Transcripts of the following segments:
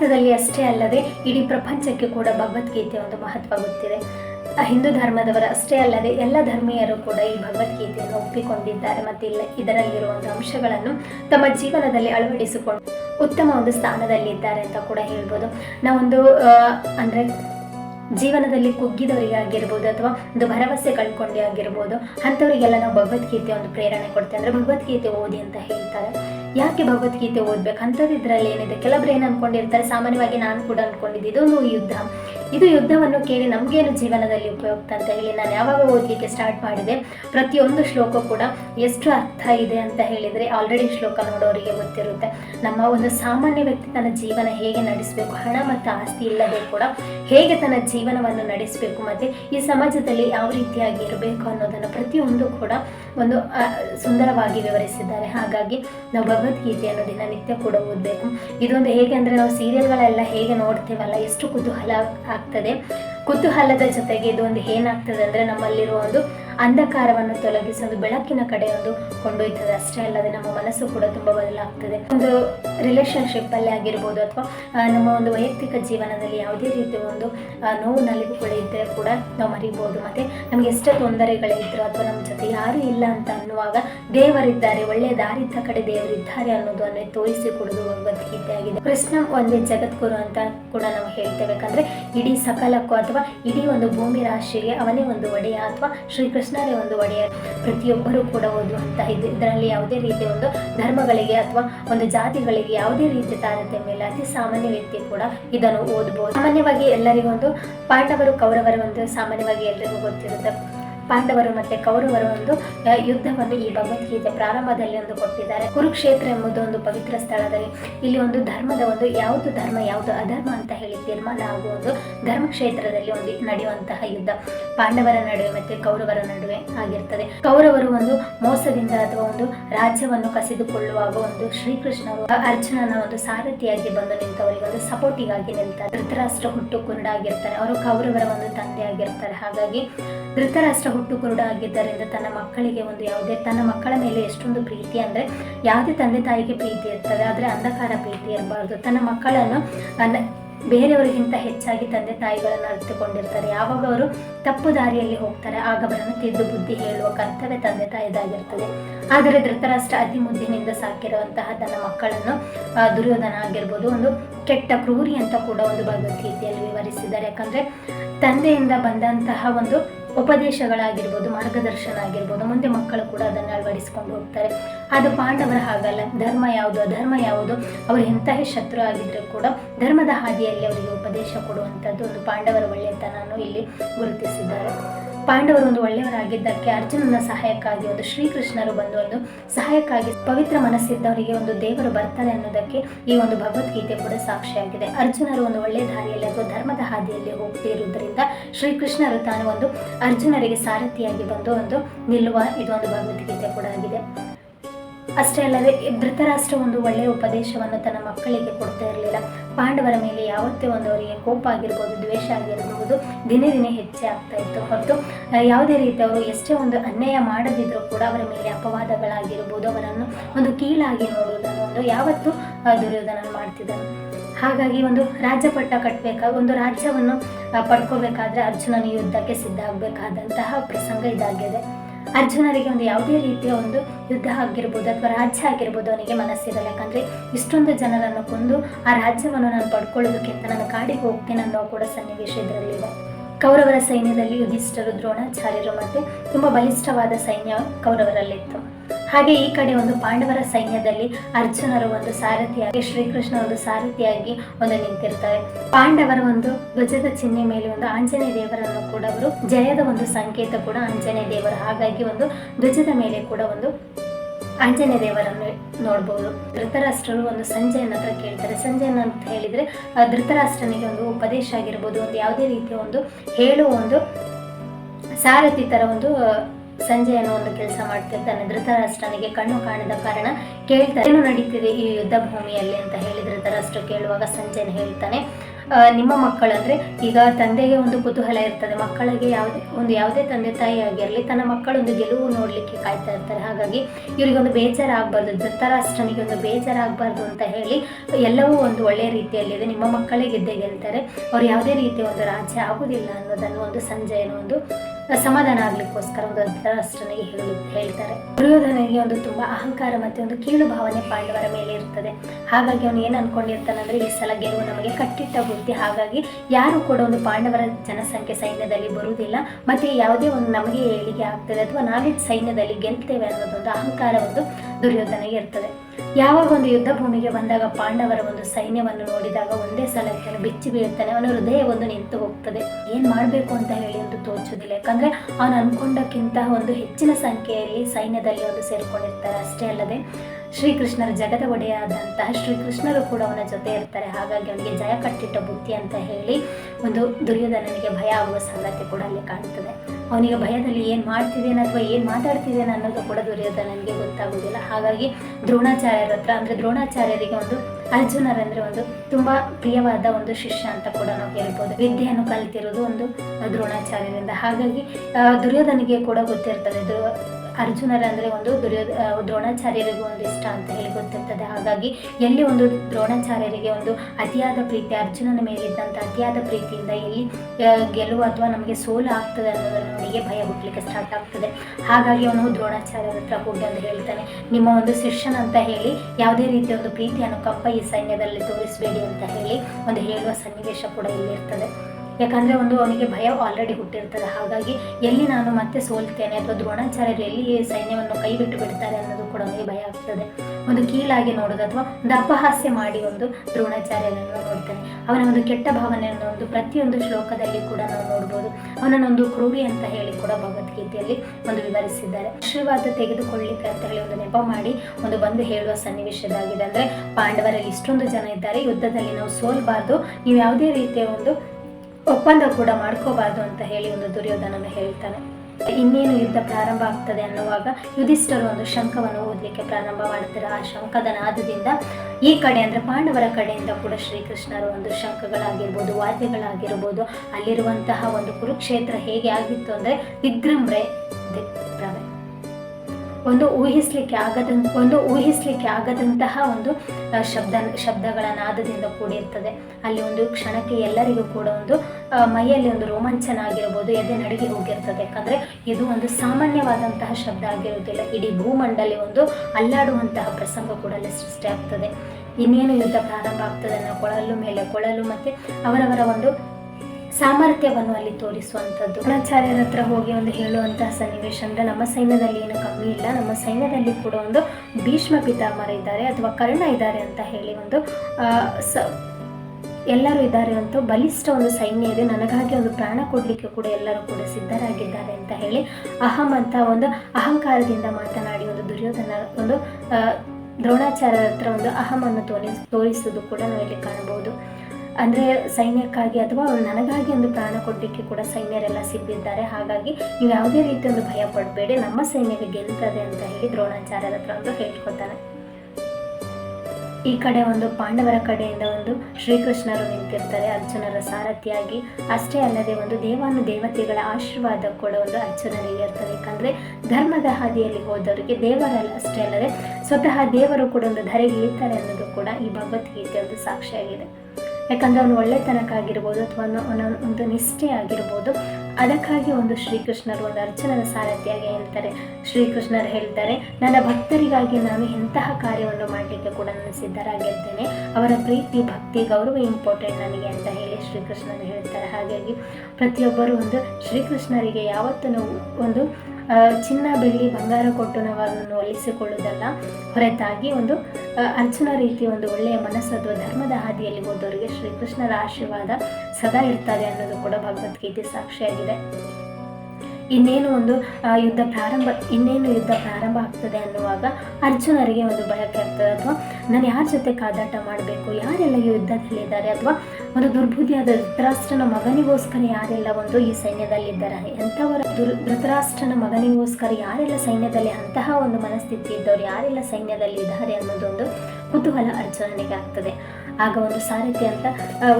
ಭಾರತದಲ್ಲಿ ಅಷ್ಟೇ ಅಲ್ಲದೆ ಇಡೀ ಪ್ರಪಂಚಕ್ಕೆ ಕೂಡ ಭಗವದ್ಗೀತೆ ಒಂದು ಮಹತ್ವ ಗೊತ್ತಿದೆ ಹಿಂದೂ ಧರ್ಮದವರ ಅಷ್ಟೇ ಅಲ್ಲದೆ ಎಲ್ಲ ಧರ್ಮೀಯರು ಕೂಡ ಈ ಭಗವದ್ಗೀತೆಯನ್ನು ಒಪ್ಪಿಕೊಂಡಿದ್ದಾರೆ ಮತ್ತು ಇಲ್ಲ, ಇದರಲ್ಲಿರುವಂತಹ ಅಂಶಗಳನ್ನು ತಮ್ಮ ಜೀವನದಲ್ಲಿ ಅಳವಡಿಸಿಕೊಂಡು ಉತ್ತಮ ಒಂದು ಸ್ಥಾನದಲ್ಲಿದ್ದಾರೆ ಅಂತ ಕೂಡ ಹೇಳ್ಬೋದು. ನಾವೊಂದು ಅಂದರೆ ಅಂದ್ರೆ ಜೀವನದಲ್ಲಿ ಕುಗ್ಗಿದವರಿಗೆ ಆಗಿರ್ಬೋದು ಅಥವಾ ಒಂದು ಭರವಸೆ ಕಳ್ಕೊಂಡೇ ಆಗಿರ್ಬೋದು, ಅಂಥವರಿಗೆಲ್ಲ ನಾವು ಭಗವದ್ಗೀತೆ ಒಂದು ಪ್ರೇರಣೆ ಕೊಡ್ತೇವೆ. ಅಂದರೆ ಭಗವದ್ಗೀತೆ ಓದಿ ಅಂತ ಹೇಳ್ತಾರೆ. ಯಾಕೆ ಭಗವದ್ಗೀತೆ ಓದ್ಬೇಕು ಅಂಥದ್ದು ಇದರಲ್ಲಿ ಏನಿದೆ? ಕೆಲವರು ಏನು ಅನ್ಕೊಂಡಿರ್ತಾರೆ? ಸಾಮಾನ್ಯವಾಗಿ ನಾನು ಕೂಡ ಅನ್ಕೊಂಡಿದ್ದು, ಇದೊಂದು ಯುದ್ಧ. ಇದು ಯುದ್ಧವನ್ನು ಕೇಳಿ ನಮಗೇನು ಜೀವನದಲ್ಲಿ ಉಪಯುಕ್ತ ಅಂತ ಹೇಳಿ ನಾನು ಯಾವಾಗ ಓದಲಿಕ್ಕೆ ಸ್ಟಾರ್ಟ್ ಮಾಡಿದೆ, ಪ್ರತಿಯೊಂದು ಶ್ಲೋಕ ಕೂಡ ಎಷ್ಟು ಅರ್ಥ ಇದೆ ಅಂತ ಹೇಳಿದರೆ ಆಲ್ರೆಡಿ ಶ್ಲೋಕ ನೋಡೋರಿಗೆ ಗೊತ್ತಿರುತ್ತೆ. ನಮ್ಮ ಒಂದು ಸಾಮಾನ್ಯ ವ್ಯಕ್ತಿ ತನ್ನ ಜೀವನ ಹೇಗೆ ನಡೆಸಬೇಕು, ಹಣ ಮತ್ತು ಆಸ್ತಿ ಇಲ್ಲದೆ ಕೂಡ ಹೇಗೆ ತನ್ನ ಜೀವನವನ್ನು ನಡೆಸಬೇಕು ಮತ್ತು ಈ ಸಮಾಜದಲ್ಲಿ ಯಾವ ರೀತಿಯಾಗಿ ಇರಬೇಕು ಅನ್ನೋದನ್ನು ಪ್ರತಿಯೊಂದು ಕೂಡ ಒಂದು ಸುಂದರವಾಗಿ ವಿವರಿಸಿದ್ದಾರೆ. ಹಾಗಾಗಿ ನಾವು ಭಗವದ್ಗೀತೆಯನ್ನು ದಿನನಿತ್ಯ ಕೂಡ ಓದಬೇಕು. ಇದೊಂದು ಹೇಗೆ ಅಂದರೆ ನಾವು ಸೀರಿಯಲ್ಗಳೆಲ್ಲ ಹೇಗೆ ನೋಡ್ತೇವಲ್ಲ, ಎಷ್ಟು ಕುತೂಹಲ ಆಗ್ತದೆ. ಕುತೂಹಲದ ಜೊತೆಗೆ ಇದೊಂದು ಏನಾಗ್ತದೆ ಅಂದರೆ ನಮ್ಮಲ್ಲಿರುವ ಒಂದು ಅಂಧಕಾರವನ್ನು ತೊಲಗಿಸಿ ಒಂದು ಬೆಳಕಿನ ಕಡೆ ಒಂದು ಕೊಂಡೊಯ್ತದೆ. ಅಷ್ಟೇ ಅಲ್ಲದೆ ನಮ್ಮ ಮನಸ್ಸು ಕೂಡ ತುಂಬ ಬದಲಾಗ್ತದೆ. ಒಂದು ರಿಲೇಶನ್ಶಿಪ್ ಅಲ್ಲಿ ಆಗಿರ್ಬೋದು ಅಥವಾ ನಮ್ಮ ಒಂದು ವೈಯಕ್ತಿಕ ಜೀವನದಲ್ಲಿ ಯಾವುದೇ ರೀತಿಯ ಒಂದು ನೋವು ಇದ್ದರೆ ಕೂಡ ನಾವು ಮರಿಬಹುದು ಮತ್ತೆ ನಮ್ಗೆ ಎಷ್ಟೇ ತೊಂದರೆಗಳಿದ್ರು ಅಥವಾ ನಮ್ಮ ಜೊತೆ ಯಾರು ಇಲ್ಲ ಅಂತ ಅನ್ನುವಾಗ ದೇವರಿದ್ದಾರೆ ಒಳ್ಳೆಯ ದಾರಿದ್ದ ಕಡೆ ದೇವರಿದ್ದಾರೆ ಅನ್ನೋದನ್ನೇ ತೋರಿಸಿಕೊಡುವುದು ಭಗವದ್ಗೀತೆ ಆಗಿದೆ. ಕೃಷ್ಣ ಒಂದೇ ಜಗದ್ಗುರು ಅಂತ ಕೂಡ ನಾವು ಹೇಳ್ತೇವೆ. ಯಾಕಂದ್ರೆ ಇಡೀ ಸಕಲಕ್ಕೂ ಅಥವಾ ಇಡೀ ಒಂದು ಭೂಮಿ ರಾಶಿಗೆ ಅವನೇ ಒಂದು ಒಡೆಯ ಅಥವಾ ಶ್ರೀಕೃಷ್ಣರೇ ಒಂದು ಒಡೆಯ ಪ್ರತಿಯೊಬ್ಬರೂ ಕೂಡ ಅಂತ ಇದು. ಇದರಲ್ಲಿ ಯಾವುದೇ ರೀತಿಯ ಒಂದು ಧರ್ಮಗಳಿಗೆ ಅಥವಾ ಒಂದು ಜಾತಿಗಳಿಗೆ ಯಾವುದೇ ರೀತಿಯ ತಾರತಮ್ಯ ಮೇಲೆ ಅತಿ ಸಾಮಾನ್ಯ ವ್ಯಕ್ತಿ ಕೂಡ ಇದನ್ನು ಓದಬಹುದು ಸಾಮಾನ್ಯವಾಗಿ ಎಲ್ಲರಿಗೂ ಒಂದು ಪಾಂಡವರು, ಕೌರವರ ಒಂದು ಸಾಮಾನ್ಯವಾಗಿ ಎಲ್ಲರಿಗೂ ಗೊತ್ತಿರುತ್ತೆ. ಪಾಂಡವರು ಮತ್ತೆ ಕೌರವರು ಒಂದು ಯುದ್ಧವನ್ನು ಈ ಭಗವದ್ಗೀತೆ ಪ್ರಾರಂಭದಲ್ಲಿ ಒಂದು ಕೊಟ್ಟಿದ್ದಾರೆ. ಕುರುಕ್ಷೇತ್ರ ಎಂಬುದು ಒಂದು ಪವಿತ್ರ ಸ್ಥಳದಲ್ಲಿ, ಇಲ್ಲಿ ಒಂದು ಧರ್ಮದ ಒಂದು, ಯಾವುದು ಧರ್ಮ, ಯಾವುದು ಅಧರ್ಮ ಅಂತ ಹೇಳಿ ತೀರ್ಮಾನ ಆಗುವ ಒಂದು ಧರ್ಮಕ್ಷೇತ್ರದಲ್ಲಿ ಒಂದು ನಡೆಯುವಂತಹ ಯುದ್ಧ. ಪಾಂಡವರ ನಡುವೆ ಮತ್ತೆ ಕೌರವರ ನಡುವೆ ಆಗಿರ್ತದೆ. ಕೌರವರು ಒಂದು ಮೋಸದಿಂದ ಅಥವಾ ಒಂದು ರಾಜ್ಯವನ್ನು ಕಸಿದುಕೊಳ್ಳುವಾಗ ಒಂದು ಶ್ರೀಕೃಷ್ಣರು ಅರ್ಜುನನ ಒಂದು ಸಾರಥಿಯಾಗಿ ಬಂದು ನಿಂತವರಿಗೆ ಒಂದು ಸಪೋರ್ಟಿಗಾಗಿ ನಿಲ್ತಾರೆ. ಧೃತರಾಷ್ಟ್ರ ಹುಟ್ಟು ಕುರುಡಾಗಿರ್ತಾರೆ. ಅವರು ಕೌರವರ ಒಂದು ತಂದೆ ಆಗಿರ್ತಾರೆ ಹಾಗಾಗಿ ಧೃತರಾಷ್ಟ್ರ ಹುಟ್ಟು ಕುರುಡ ಆಗಿದ್ದರಿಂದ ತನ್ನ ಮಕ್ಕಳಿಗೆ ಒಂದು ಯಾವುದೇ, ತನ್ನ ಮಕ್ಕಳ ಮೇಲೆ ಎಷ್ಟೊಂದು ಪ್ರೀತಿ ಅಂದರೆ ಯಾವುದೇ ತಂದೆ ತಾಯಿಗೆ ಪ್ರೀತಿ ಇರ್ತದೆ, ಆದರೆ ಅಂಧಕಾರ ಪ್ರೀತಿ ಇರಬಾರ್ದು. ತನ್ನ ಮಕ್ಕಳನ್ನು ಬೇರೆಯವರಿಗಿಂತ ಹೆಚ್ಚಾಗಿ ತಂದೆ ತಾಯಿಗಳನ್ನು ಅರಿತುಕೊಂಡಿರ್ತಾರೆ. ಯಾವಾಗ ಅವರು ತಪ್ಪು ದಾರಿಯಲ್ಲಿ ಹೋಗ್ತಾರೆ, ಆಗ ಅವರನ್ನು ತಿದ್ದು ಬುದ್ಧಿ ಹೇಳುವ ಕರ್ತವ್ಯ ತಂದೆ ತಾಯಿದಾಗಿರ್ತದೆ. ಆದರೆ ಧೃತರಾಷ್ಟ್ರ ಅತಿ ಮುದ್ದಿನಿಂದ ಸಾಕಿರುವಂತಹ ತನ್ನ ಮಕ್ಕಳನ್ನು ದುರ್ಯೋಧನ ಆಗಿರ್ಬೋದು, ಒಂದು ಕೆಟ್ಟ ಕ್ರೂರಿ ಅಂತ ಕೂಡ ಒಂದು ಭಗವದ್ಗೀತೆಯಲ್ಲಿ ವಿವರಿಸಿದ್ದಾರೆ. ಯಾಕಂದ್ರೆ ತಂದೆಯಿಂದ ಬಂದಂತಹ ಒಂದು ಉಪದೇಶಗಳಾಗಿರ್ಬೋದು, ಮಾರ್ಗದರ್ಶನ ಆಗಿರ್ಬೋದು, ಮುಂದೆ ಮಕ್ಕಳು ಕೂಡ ಅದನ್ನು ಅಳವಡಿಸ್ಕೊಂಡು ಹೋಗ್ತಾರೆ. ಅದು ಪಾಂಡವರ ಹಾಗಲ್ಲ. ಧರ್ಮ ಯಾವುದು, ಅಧರ್ಮ ಯಾವುದು, ಅವರು ಎಂತಹ ಶತ್ರು ಆಗಿದ್ರು ಕೂಡ ಧರ್ಮದ ಹಾದಿಯಲ್ಲಿ ಅವರಿಗೆ ಉಪದೇಶ ಕೊಡುವಂಥದ್ದು ಒಂದು ಪಾಂಡವರ ಒಳ್ಳೆಯತನವನ್ನು ಇಲ್ಲಿ ಗುರುತಿಸಿದ್ದಾರೆ. ಪಾಂಡವರು ಒಂದು ಒಳ್ಳೆಯವರಾಗಿದ್ದಕ್ಕೆ ಅರ್ಜುನನ ಸಹಾಯಕ್ಕಾಗಿ ಒಂದು ಶ್ರೀಕೃಷ್ಣರು ಬಂದು ಒಂದು ಸಹಾಯಕ್ಕಾಗಿ ಪವಿತ್ರ ಮನಸ್ಸಿದ್ದವರಿಗೆ ಒಂದು ದೇವರು ಬರ್ತಾರೆ ಅನ್ನೋದಕ್ಕೆ ಈ ಒಂದು ಭಗವದ್ಗೀತೆ ಕೂಡ ಸಾಕ್ಷಿಯಾಗಿದೆ. ಅರ್ಜುನರು ಒಂದು ಒಳ್ಳೆಯ ದಾರಿಯಲ್ಲಿ ಅಥವಾ ಧರ್ಮದ ಹಾದಿಯಲ್ಲಿ ಹೋಗ್ತಿರುವುದರಿಂದ ಶ್ರೀಕೃಷ್ಣರು ತಾನು ಒಂದು ಅರ್ಜುನರಿಗೆ ಸಾರಥಿಯಾಗಿ ಬಂದು ಒಂದು ನಿಲ್ಲುವ ಇದೊಂದು ಭಗವದ್ಗೀತೆ ಕೂಡ ಆಗಿದೆ. ಅಷ್ಟೇ ಅಲ್ಲದೆ ಧೃತರಾಷ್ಟ್ರ ಒಂದು ಒಳ್ಳೆಯ ಉಪದೇಶವನ್ನು ತನ್ನ ಮಕ್ಕಳಿಗೆ ಕೊಡ್ತಾ ಇರಲಿಲ್ಲ. ಪಾಂಡವರ ಮೇಲೆ ಯಾವತ್ತೇ ಒಂದು ಅವರಿಗೆ ಕೋಪ ಆಗಿರ್ಬೋದು, ದ್ವೇಷ ಆಗಿರಬಹುದು ದಿನೇ ದಿನೇ ಹೆಚ್ಚೇ ಆಗ್ತಾ ಇತ್ತು. ಹೊರತು ಯಾವುದೇ ರೀತಿ ಅವರು ಎಷ್ಟೇ ಒಂದು ಅನ್ಯಾಯ ಮಾಡದಿದ್ರೂ ಕೂಡ ಅವರ ಮೇಲೆ ಅಪವಾದಗಳಾಗಿರ್ಬೋದು, ಅವರನ್ನು ಒಂದು ಕೀಳಾಗಿ ನೋಡುವುದನ್ನು, ಒಂದು ಯಾವತ್ತೂ ದುರ್ಯೋಧನ ಮಾಡ್ತಿದ್ದರು. ಹಾಗಾಗಿ ಒಂದು ರಾಜ್ಯ ಪಟ್ಟ ಕಟ್ಟಬೇಕಾದ ಒಂದು ರಾಜ್ಯವನ್ನು ಪಡ್ಕೋಬೇಕಾದ್ರೆ ಅರ್ಜುನನ ಯುದ್ಧಕ್ಕೆ ಸಿದ್ಧ ಆಗಬೇಕಾದಂತಹ ಪ್ರಸಂಗ ಇದಾಗಿದೆ. ಅರ್ಜುನರಿಗೆ ಒಂದು ಯಾವುದೇ ರೀತಿಯ ಒಂದು ಯುದ್ಧ ಆಗಿರ್ಬೋದು ಅಥವಾ ರಾಜ್ಯ ಆಗಿರ್ಬೋದು ಅವನಿಗೆ ಮನಸ್ಸಿರಲ್ಲ. ಯಾಕಂದ್ರೆ ಇಷ್ಟೊಂದು ಜನರನ್ನು ಕೊಂದು ಆ ರಾಜ್ಯವನ್ನು ನಾನು ಪಡ್ಕೊಳ್ಳೋದಕ್ಕಿಂತ ನಾನು ಕಾಡಿಗೆ ಹೋಗ್ತೇನೆ ಅನ್ನೋ ಕೂಡ ಸನ್ನಿವೇಶ ಇದರಲ್ಲಿದೆ. ಕೌರವರ ಸೈನ್ಯದಲ್ಲಿ ಯುಧಿಷ್ಠರು, ದ್ರೋಣಾಚಾರ್ಯರು ಮತ್ತೆ ತುಂಬ ಬಲಿಷ್ಠವಾದ ಸೈನ್ಯ ಕೌರವರಲ್ಲಿತ್ತು. ಹಾಗೆ ಈ ಕಡೆ ಒಂದು ಪಾಂಡವರ ಸೈನ್ಯದಲ್ಲಿ ಅರ್ಜುನರು ಒಂದು ಸಾರಥಿಯಾಗಿ, ಶ್ರೀಕೃಷ್ಣ ಒಂದು ಸಾರಥಿಯಾಗಿ ಒಂದು ನಿಂತಿರ್ತಾರೆ. ಪಾಂಡವರ ಒಂದು ಧ್ವಜದ ಚಿಹ್ನೆ ಮೇಲೆ ಒಂದು ಆಂಜನೇಯ ದೇವರನ್ನು ಕೂಡ ಅವರು, ಜಯದ ಒಂದು ಸಂಕೇತ ಕೂಡ ಆಂಜನೇಯ ದೇವರು, ಹಾಗಾಗಿ ಒಂದು ಧ್ವಜದ ಮೇಲೆ ಕೂಡ ಒಂದು ಆಂಜನೇಯ ದೇವರನ್ನು ನೋಡಬಹುದು ಧೃತರಾಷ್ಟ್ರರು ಒಂದು ಸಂಜಯನ ಹತ್ರ ಕೇಳ್ತಾರೆ. ಸಂಜಯನ ಅಂತ ಹೇಳಿದ್ರೆ ಧೃತರಾಷ್ಟ್ರನಿಗೆ ಒಂದು ಉಪದೇಶ ಆಗಿರ್ಬೋದು, ಒಂದು ಯಾವುದೇ ರೀತಿಯ ಒಂದು ಹೇಳುವ ಒಂದು ಸಾರಥಿ ತರ ಒಂದು ಆ, ಅನ್ನೋ ಒಂದು ಕೆಲಸ ಮಾಡ್ತಿರ್ತಾನೆ ಧೃತರಾಷ್ಟ್ರನಿಗೆ ಕಣ್ಣು ಕಾಣದ ಕಾರಣ ಕೇಳ್ತಾನೆ ಏನು ನಡೀತಿದೆ ಈ ಯುದ್ಧ ಭೂಮಿಯಲ್ಲಿ? ಅಂತ ಹೇಳಿ ಧೃತರಾಷ್ಟ್ರ ಕೇಳುವಾಗ ಸಂಜಯನ ಹೇಳ್ತಾನೆ. ನಿಮ್ಮ ಮಕ್ಕಳಂದ್ರೆ ಈಗ ತಂದೆಗೆ ಒಂದು ಕುತೂಹಲ ಇರ್ತದೆ. ಮಕ್ಕಳಿಗೆ ಯಾವುದೇ ಒಂದು ಯಾವುದೇ ತಂದೆ ತಾಯಿ ಆಗಿರಲಿ ತನ್ನ ಮಕ್ಕಳೊಂದು ಗೆಲುವು ನೋಡಲಿಕ್ಕೆ ಕಾಯ್ತಾ ಇರ್ತಾರೆ. ಹಾಗಾಗಿ ಇವರಿಗೊಂದು ಬೇಜಾರಾಗಬಾರ್ದು ಧೃತರಾಷ್ಟ್ರನಿಗೆ ಒಂದು ಬೇಜಾರಾಗಬಾರ್ದು ಅಂತ ಹೇಳಿ ಎಲ್ಲವೂ ಒಂದು ಒಳ್ಳೆಯ ರೀತಿಯಲ್ಲಿದೆ ನಿಮ್ಮ ಮಕ್ಕಳೇ ಗೆದ್ದೆ ಗೆಲ್ತಾರೆ. ಅವ್ರು ಯಾವುದೇ ರೀತಿಯ ಒಂದು ರಾಜ್ಯ ಆಗುವುದಿಲ್ಲ ಅನ್ನೋದನ್ನು ಒಂದು ಸಂಜೆಯನ್ನು ಒಂದು ಸಮಾಧಾನ ಆಗ್ಲಿಕ್ಕೋಸ್ಕರ ಒಂದು ಧೃತರಾಷ್ಟ್ರನಿಗೆ ಹೇಳಿ ಹೇಳ್ತಾರೆ. ದುರ್ಯೋಧನಿಗೆ ಒಂದು ತುಂಬಾ ಅಹಂಕಾರ ಮತ್ತು ಒಂದು ಕೀಳು ಭಾವನೆ ಪಾಂಡವರ ಮೇಲೆ ಇರ್ತದೆ. ಹಾಗಾಗಿ ಅವನು ಏನು ಅನ್ಕೊಂಡಿರ್ತಾನಂದ್ರೆ, ಈ ಸಲ ಗೆಲುವು ನಮಗೆ ಕಟ್ಟಿಟ್ಟ ಬುದ್ಧಿ. ಹಾಗಾಗಿ ಯಾರು ಕೂಡ ಒಂದು ಪಾಂಡವರ ಜನಸಂಖ್ಯೆ ಸೈನ್ಯದಲ್ಲಿ ಬರುವುದಿಲ್ಲ. ಮತ್ತೆ ಯಾವುದೇ ಒಂದು ನಮಗೆ ಏಳಿಗೆ ಆಗ್ತದೆ, ಅಥವಾ ನಾವೇ ಸೈನ್ಯದಲ್ಲಿ ಗೆಲ್ತೇವೆ ಅನ್ನೋದೊಂದು ಅಹಂಕಾರ ಒಂದು ದುರ್ಯೋಧನಿಗೆ ಇರ್ತದೆ. ಯಾವಾಗ ಒಂದು ಯುದ್ಧ ಭೂಮಿಗೆ ಬಂದಾಗ ಪಾಂಡವರ ಒಂದು ಸೈನ್ಯವನ್ನು ನೋಡಿದಾಗ ಒಂದೇ ಸಲಕ್ಕೆ ಬಿಚ್ಚಿ ಬೆಚ್ಚಿ ಬೀಳ್ತಾನೆ ಅವನ ಹೃದಯ ಒಂದು ನಿಂತು ಹೋಗ್ತದೆ. ಏನ್ ಮಾಡಬೇಕು ಅಂತ ಹೇಳಿ ಒಂದು ತೋಚುದಿಲ್ಲ. ಯಾಕಂದ್ರೆ ಅವನು ಅನ್ಕೊಂಡಕ್ಕಿಂತ ಒಂದು ಹೆಚ್ಚಿನ ಸಂಖ್ಯೆಯಲ್ಲಿ ಸೈನ್ಯದಲ್ಲಿ ಒಂದು ಸೇರ್ಕೊಂಡಿರ್ತಾರೆ. ಅಷ್ಟೇ ಅಲ್ಲದೆ ಶ್ರೀಕೃಷ್ಣರ ಜಗದ ಒಡೆಯಾದಂತಹ ಶ್ರೀಕೃಷ್ಣರು ಕೂಡ ಅವನ ಜೊತೆ ಇರ್ತಾರೆ. ಹಾಗಾಗಿ ಅವನಿಗೆ ಜಯ ಕಟ್ಟಿಟ್ಟ ಬುದ್ಧಿ ಅಂತ ಹೇಳಿ ಒಂದು ದುರ್ಯೋಧನನಿಗೆ ಭಯ ಆಗುವ ಸಂಗತಿ ಕೂಡ ಅಲ್ಲಿ ಕಾಣ್ತದೆ. ಅವನಿಗೆ ಭಯದಲ್ಲಿ ಏನು ಮಾಡ್ತಿದ್ದೇನೆ ಅಥವಾ ಏನು ಮಾತಾಡ್ತಿದ್ದೇನೆ ಅನ್ನೋದು ಕೂಡ ದುರ್ಯೋಧನನಿಗೆ ಗೊತ್ತಾಗೋದಿಲ್ಲ ಹಾಗಾಗಿ ದ್ರೋಣಾಚಾರ್ಯರ ಹತ್ರ, ಅಂದರೆ ದ್ರೋಣಾಚಾರ್ಯರಿಗೆ ಒಂದು ಅರ್ಜುನರಂದರೆ ಒಂದು ತುಂಬ ಪ್ರಿಯವಾದ ಒಂದು ಶಿಷ್ಯ ಅಂತ ಕೂಡ ನಾವು ಹೇಳ್ಬೋದು. ವಿದ್ಯೆಯನ್ನು ಕಲಿತಿರೋದು ಒಂದು ದ್ರೋಣಾಚಾರ್ಯರಿಂದ. ಹಾಗಾಗಿ ದುರ್ಯೋಧನಿಗೆ ಕೂಡ ಗೊತ್ತಿರ್ತದೆ. ಅರ್ಜುನರಂದ್ರೆ ಒಂದು ದುರ್ಯೋ ದ್ರೋಣಾಚಾರ್ಯರಿಗೂ ಒಂದು ಇಷ್ಟ ಅಂತ ಹೇಳಿ ಗೊತ್ತಿರ್ತದೆ ಹಾಗಾಗಿ ಎಲ್ಲಿ ಒಂದು ದ್ರೋಣಾಚಾರ್ಯರಿಗೆ ಒಂದು ಅತಿಯಾದ ಪ್ರೀತಿ, ಅರ್ಜುನನ ಮೇಲಿದ್ದಂಥ ಅತಿಯಾದ ಪ್ರೀತಿಯಿಂದ ಎಲ್ಲಿ ಗೆಲುವು ಅಥವಾ ನಮಗೆ ಸೋಲು ಆಗ್ತದೆ ಅನ್ನೋದನ್ನು ಅವನಿಗೆ ಭಯ ಹುಟ್ಟಲಿಕ್ಕೆ ಸ್ಟಾರ್ಟ್ ಆಗ್ತದೆ. ಹಾಗಾಗಿ ಅವನು ದ್ರೋಣಾಚಾರ್ಯರ ಹತ್ರ ಹೋಗಿ ಅಂತ ಹೇಳ್ತಾನೆ, ನಿಮ್ಮ ಒಂದು ಶಿಷ್ಯನ ಅಂತ ಹೇಳಿ, ಯಾವುದೇ ರೀತಿಯ ಒಂದು ಪ್ರೀತಿಯನ್ನು ಕಪ್ಪ ಈ ಸೈನ್ಯದಲ್ಲಿ ತೋರಿಸಬೇಡಿ ಅಂತ ಹೇಳಿ ಒಂದು ಹೇಳುವ ಸನ್ನಿವೇಶ ಕೂಡ ಇಲ್ಲಿ ಇರ್ತದೆ. ಯಾಕಂದ್ರೆ ಒಂದು ಅವನಿಗೆ ಭಯ ಆಲ್ರೆಡಿ ಹುಟ್ಟಿರ್ತದೆ. ಹಾಗಾಗಿ ಎಲ್ಲಿ ನಾನು ಮತ್ತೆ ಸೋಲ್ತೇನೆ ಅಥವಾ ದ್ರೋಣಾಚಾರ್ಯರು ಎಲ್ಲಿ ಸೈನ್ಯವನ್ನು ಕೈ ಬಿಟ್ಟು ಬಿಡ್ತಾರೆ ಅನ್ನೋದು ಕೂಡ ಅವನಿಗೆ ಭಯ ಆಗ್ತದೆ. ಒಂದು ಕೀಳಾಗಿ ನೋಡೋದು ಅಥವಾ ಒಂದು ಅಪಹಾಸ್ಯ ಮಾಡಿ ಒಂದು ದ್ರೋಣಾಚಾರ್ಯರನ್ನು ನೋಡ್ತಾನೆ. ಅವನ ಒಂದು ಕೆಟ್ಟ ಭಾವನೆಯನ್ನು ಒಂದು ಪ್ರತಿಯೊಂದು ಶ್ಲೋಕದಲ್ಲಿ ಕೂಡ ನಾವು ನೋಡ್ಬೋದು. ಅವನನ್ನೊಂದು ಕ್ರೂರಿ ಅಂತ ಹೇಳಿ ಕೂಡ ಭಗವದ್ಗೀತೆಯಲ್ಲಿ ಒಂದು ವಿವರಿಸಿದ್ದಾರೆ. ಆಶೀರ್ವಾದ ತೆಗೆದುಕೊಳ್ಳಿಕ್ಕೆ ಅಂತ ಹೇಳಿ ಒಂದು ನೆಪ ಮಾಡಿ ಒಂದು ಬಂದು ಹೇಳುವ ಸನ್ನಿವೇಶದಾಗಿದೆ ಅಂದ್ರೆ ಪಾಂಡವರಲ್ಲಿ ಇಷ್ಟೊಂದು ಜನ ಇದ್ದಾರೆ. ಯುದ್ಧದಲ್ಲಿ ನಾವು ಸೋಲ್ಬಾರ್ದು. ನೀವು ಯಾವುದೇ ರೀತಿಯ ಒಂದು ಒಪ್ಪಂದ ಕೂಡ ಮಾಡ್ಕೋಬಾರ್ದು ಅಂತ ಹೇಳಿ ಒಂದು ದುರ್ಯೋಧನನ ಹೇಳ್ತಾನೆ. ಇನ್ನೇನು ಯುದ್ಧ ಪ್ರಾರಂಭ ಆಗ್ತದೆ ಅನ್ನುವಾಗ ಯುಧಿಷ್ಠರು ಒಂದು ಶಂಖವನ್ನು ಓದಲಿಕ್ಕೆ ಪ್ರಾರಂಭ ಮಾಡ್ತಾರೆ. ಆ ಶಂಖದ ನಾದದಿಂದ ಈ ಕಡೆ ಅಂದರೆ ಪಾಂಡವರ ಕಡೆಯಿಂದ ಕೂಡ ಶ್ರೀಕೃಷ್ಣರು ಒಂದು ಶಂಖಗಳಾಗಿರ್ಬೋದು, ವಾದ್ಯಗಳಾಗಿರ್ಬೋದು, ಅಲ್ಲಿರುವಂತಹ ಒಂದು ಕುರುಕ್ಷೇತ್ರ ಹೇಗೆ ಆಗಿತ್ತು ಅಂದರೆ ವಿಗ್ರಂಬ್ರೆ ದಿಗ್ಭ್ರಮೆ ಒಂದು ಊಹಿಸಲಿಕ್ಕೆ ಆಗದಂತ ಒಂದು ಊಹಿಸಲಿಕ್ಕೆ ಆಗದಂತಹ ಒಂದು ಶಬ್ದ ಶಬ್ದಗಳ ನಾದದಿಂದ ಕೂಡಿರ್ತದೆ. ಅಲ್ಲಿ ಒಂದು ಕ್ಷಣಕ್ಕೆ ಎಲ್ಲರಿಗೂ ಕೂಡ ಒಂದು ಮೈಯಲ್ಲಿ ಒಂದು ರೋಮಾಂಚನ ಆಗಿರ್ಬೋದು, ಎದೆ ನಡಿಗೆ ಹೋಗಿರ್ತದೆ. ಯಾಕಂದ್ರೆ ಇದು ಒಂದು ಸಾಮಾನ್ಯವಾದಂತಹ ಶಬ್ದ ಆಗಿರುವುದಿಲ್ಲ. ಇಡೀ ಭೂಮಂಡಲಿ ಒಂದು ಅಲ್ಲಾಡುವಂತಹ ಪ್ರಸಂಗ ಕೂಡ ಅಲ್ಲಿ ಸೃಷ್ಟಿ ಆಗ್ತದೆ. ಇನ್ನೇನು ಯುದ್ಧ ಪ್ರಾರಂಭ ಆಗ್ತದೆ ಅನ್ನೋ ಕೊಳಲು ಮೇಲೆ ಕೊಳಲು ಮತ್ತೆ ಅವರವರ ಒಂದು ಸಾಮರ್ಥ್ಯವನ್ನು ಅಲ್ಲಿ ತೋರಿಸುವಂಥದ್ದು. ದ್ರೋಣಾಚಾರ್ಯರ ಹತ್ರ ಹೋಗಿ ಒಂದು ಹೇಳುವಂತಹ ಸನ್ನಿವೇಶ ಅಂದ್ರೆ ನಮ್ಮ ಸೈನ್ಯದಲ್ಲಿ ಏನು ಕಮ್ಮಿ ಇಲ್ಲ. ನಮ್ಮ ಸೈನ್ಯದಲ್ಲಿ ಕೂಡ ಒಂದು ಭೀಷ್ಮ ಪಿತಾಮರ ಇದ್ದಾರೆ ಅಥವಾ ಕರ್ಣ ಇದ್ದಾರೆ ಅಂತ ಹೇಳಿ ಒಂದು ಸ, ಎಲ್ಲರೂ ಇದ್ದಾರೆ ಅಂತ ಬಲಿಷ್ಠ ಒಂದು ಸೈನ್ಯ ಇದೆ. ನನಗಾಗಿ ಒಂದು ಪ್ರಾಣ ಕೊಡಲಿಕ್ಕೆ ಕೂಡ ಎಲ್ಲರೂ ಕೂಡ ಸಿದ್ಧರಾಗಿದ್ದಾರೆ ಅಂತ ಹೇಳಿ ಅಹಂ ಅಂತ ಒಂದು ಅಹಂಕಾರದಿಂದ ಮಾತನಾಡಿ ಒಂದು ದುರ್ಯೋಧನ ಒಂದು ದ್ರೋಣಾಚಾರ್ಯರ ಹತ್ರ ಒಂದು ಅಹಮನ್ನು ತೋರಿಸ್ ತೋರಿಸುವುದು ಕೂಡ ನಾವಿಲ್ಲಿ ಕಾಣಬಹುದು. ಅಂದರೆ ಸೈನ್ಯಕ್ಕಾಗಿ ಅಥವಾ ನನಗಾಗಿ ಒಂದು ಪ್ರಾಣ ಕೊಡಲಿಕ್ಕೆ ಕೂಡ ಸೈನ್ಯರೆಲ್ಲ ಸಿದ್ಧಿದ್ದಾರೆ ಹಾಗಾಗಿ ನೀವು ಯಾವುದೇ ರೀತಿ ಒಂದು ಭಯ ಪಡಬೇಡಿ. ನಮ್ಮ ಸೈನ್ಯಕ್ಕೆ ಗೆಲ್ತದೆ ಅಂತ ಹೇಳಿ ದ್ರೋಣಾಚಾರ್ಯರ ಹತ್ರ ಒಂದು ಹೇಳ್ಕೊತಾನೆ ಈ ಕಡೆ ಒಂದು ಪಾಂಡವರ ಕಡೆಯಿಂದ ಒಂದು ಶ್ರೀಕೃಷ್ಣರು ನಿಂತಿರ್ತಾರೆ. ಅರ್ಜುನರ ಸಾರಥಿಯಾಗಿ. ಅಷ್ಟೇ ಅಲ್ಲದೆ ಒಂದು ದೇವಾನು ದೇವತೆಗಳ ಆಶೀರ್ವಾದ ಕೂಡ ಒಂದು ಅರ್ಜುನನಿಗೆ ಇರ್ತದೆ ಯಾಕಂದ್ರೆ ಧರ್ಮದ ಹಾದಿಯಲ್ಲಿ ಹೋದವರಿಗೆ ದೇವರಲ್ಲ, ಅಷ್ಟೇ ಅಲ್ಲದೆ ಸ್ವತಃ ದೇವರು ಕೂಡ ಒಂದು ಧರೆಗೆ ಇರ್ತಾರೆ ಅನ್ನೋದು ಕೂಡ ಈ ಭಗವದ್ಗೀತೆ ಒಂದು ಸಾಕ್ಷಿಯಾಗಿದೆ. ಯಾಕಂದ್ರೆ ಅವನು ಒಳ್ಳೆತನಕ್ಕಾಗಿರ್ಬೋದು ಅಥವಾ ಅವನ ಒಂದು ನಿಷ್ಠೆ ಆಗಿರ್ಬೋದು ಅದಕ್ಕಾಗಿ ಒಂದು ಶ್ರೀಕೃಷ್ಣರು ಒಂದು ಅರ್ಜುನನ ಸಾರಥಿಯಾಗಿ ಹೇಳ್ತಾರೆ. ಶ್ರೀಕೃಷ್ಣರು ಹೇಳ್ತಾರೆ, ನನ್ನ ಭಕ್ತರಿಗಾಗಿ ನಾನು ಇಂತಹ ಕಾರ್ಯವನ್ನು ಮಾಡಲಿಕ್ಕೆ ಕೂಡ ನಾನು ಸಿದ್ಧರಾಗಿರ್ತೇನೆ ಅವರ ಪ್ರೀತಿ, ಭಕ್ತಿ, ಗೌರವ ಇಂಪಾರ್ಟೆಂಟ್ ನನಗೆ ಅಂತ ಹೇಳಿ ಶ್ರೀಕೃಷ್ಣರು ಹೇಳ್ತಾರೆ. ಹಾಗಾಗಿ ಪ್ರತಿಯೊಬ್ಬರು ಒಂದು ಶ್ರೀಕೃಷ್ಣರಿಗೆ ಯಾವತ್ತೂ ಒಂದು ಚಿನ್ನ, ಬೆಳ್ಳಿ, ಬಂಗಾರ ಕೊಟ್ಟು ನಾವು ಅದನ್ನು ಒಲಿಸಿಕೊಳ್ಳುವುದಲ್ಲ. ಹೊರತಾಗಿ ಒಂದು ಅರ್ಜುನ ರೀತಿ ಒಂದು ಒಳ್ಳೆಯ ಮನಸ್ಸು ಅಥವಾ ಧರ್ಮದ ಹಾದಿಯಲ್ಲಿ ಹೋದವರಿಗೆ ಶ್ರೀಕೃಷ್ಣರ ಆಶೀರ್ವಾದ ಸದಾ ಇರ್ತದೆ ಅನ್ನೋದು ಕೂಡ ಭಗವದ್ಗೀತೆ ಸಾಕ್ಷಿಯಾಗಿದೆ. ಇನ್ನೇನು ಒಂದು ಯುದ್ಧ ಪ್ರಾರಂಭ, ಇನ್ನೇನು ಯುದ್ಧ ಪ್ರಾರಂಭ ಆಗ್ತದೆ ಅನ್ನುವಾಗ ಅರ್ಜುನರಿಗೆ ಒಂದು ಬಯಕೆ ಆಗ್ತದೆ ಅಥವಾ ನಾನು ಯಾರ ಜೊತೆ ಕಾದಾಟ ಮಾಡಬೇಕು? ಯಾರೆಲ್ಲ ಯುದ್ಧದಲ್ಲಿದ್ದಾರೆ ಅಥವಾ ಒಂದು ದುರ್ಬುದ್ಧಿಯಾದ ಧೃತರಾಷ್ಟ್ರನ ಮಗನಿಗೋಸ್ಕರ ಯಾರೆಲ್ಲ ಒಂದು ಈ ಸೈನ್ಯದಲ್ಲಿದ್ದಾರೆ? ಎಂಥವರ ದುರ್, ಧೃತರಾಷ್ಟ್ರನ ಮಗನಿಗೋಸ್ಕರ ಯಾರೆಲ್ಲ ಸೈನ್ಯದಲ್ಲಿ ಅಂತಹ ಒಂದು ಮನಸ್ಥಿತಿ ಇದ್ದವರು, ಯಾರೆಲ್ಲ ಸೈನ್ಯದಲ್ಲಿ ಇದ್ದಾರೆ ಅನ್ನೋದೊಂದು ಕುತೂಹಲ ಅರ್ಜುನನಿಗೆ ಆಗ್ತದೆ. ಆಗ ಒಂದು ಸಾರಥಿ ಅಂತ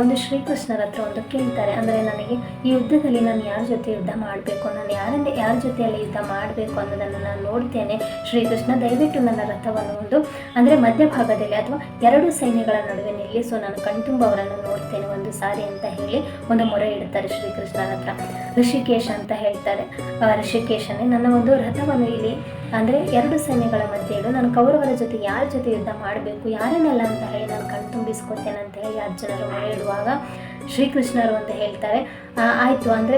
ಒಂದು ಶ್ರೀಕೃಷ್ಣರ ಹತ್ರ ಒಂದು ಕೇಳ್ತಾರೆ. ಅಂದರೆ ನನಗೆ ಈ ಯುದ್ಧದಲ್ಲಿ ನಾನು ಯಾರ ಜೊತೆ ಯುದ್ಧ ಮಾಡಬೇಕು, ನಾನು ಯಾರನ್ನ, ಯಾರ ಜೊತೆಯಲ್ಲಿ ಯುದ್ಧ ಮಾಡಬೇಕು ಅನ್ನೋದನ್ನು ನಾನು ನೋಡ್ತೇನೆ. ಶ್ರೀಕೃಷ್ಣ ದಯವಿಟ್ಟು ನನ್ನ ರಥವನ್ನು ಒಂದು, ಅಂದರೆ ಮಧ್ಯಭಾಗದಲ್ಲಿ ಅಥವಾ ಎರಡು ಸೈನ್ಯಗಳ ನಡುವೆ ನಿಲ್ಲಿಸು, ನಾನು ಕಣ್ತುಂಬ ಅವರನ್ನು ನೋಡ್ತೇನೆ ಒಂದು ಸಾರಿ ಅಂತ ಹೇಳಿ ಒಂದು ಮೊರೆ ಇಡ್ತಾರೆ ಶ್ರೀಕೃಷ್ಣನ ಹತ್ರ. ಋಷಿಕೇಶ ಅಂತ ಹೇಳ್ತಾರೆ. ಋಷಿಕೇಶನೇ ನನ್ನ ಒಂದು ರಥವನ್ನು ಇಲ್ಲಿ ಅಂದರೆ ಎರಡು ಸೈನ್ಯಗಳ ಮಧ್ಯೆ ಇಡು. ನಾನು ಕೌರವರ ಜೊತೆ ಯಾರ ಜೊತೆ ಯುದ್ಧ ಮಾಡಬೇಕು, ಯಾರನ್ನೆಲ್ಲ ಅಂತ ಹೇಳಿ ನಾನು ಕಣ್ತುಂಬಿಸ್ಕೊತೇನೆ ಅಂತ ಹೇಳಿ ಅರ್ಜುನರು ಹೇಳುವಾಗ ಶ್ರೀಕೃಷ್ಣರು ಅಂತ ಹೇಳ್ತಾರೆ. ಆಯಿತು, ಅಂದರೆ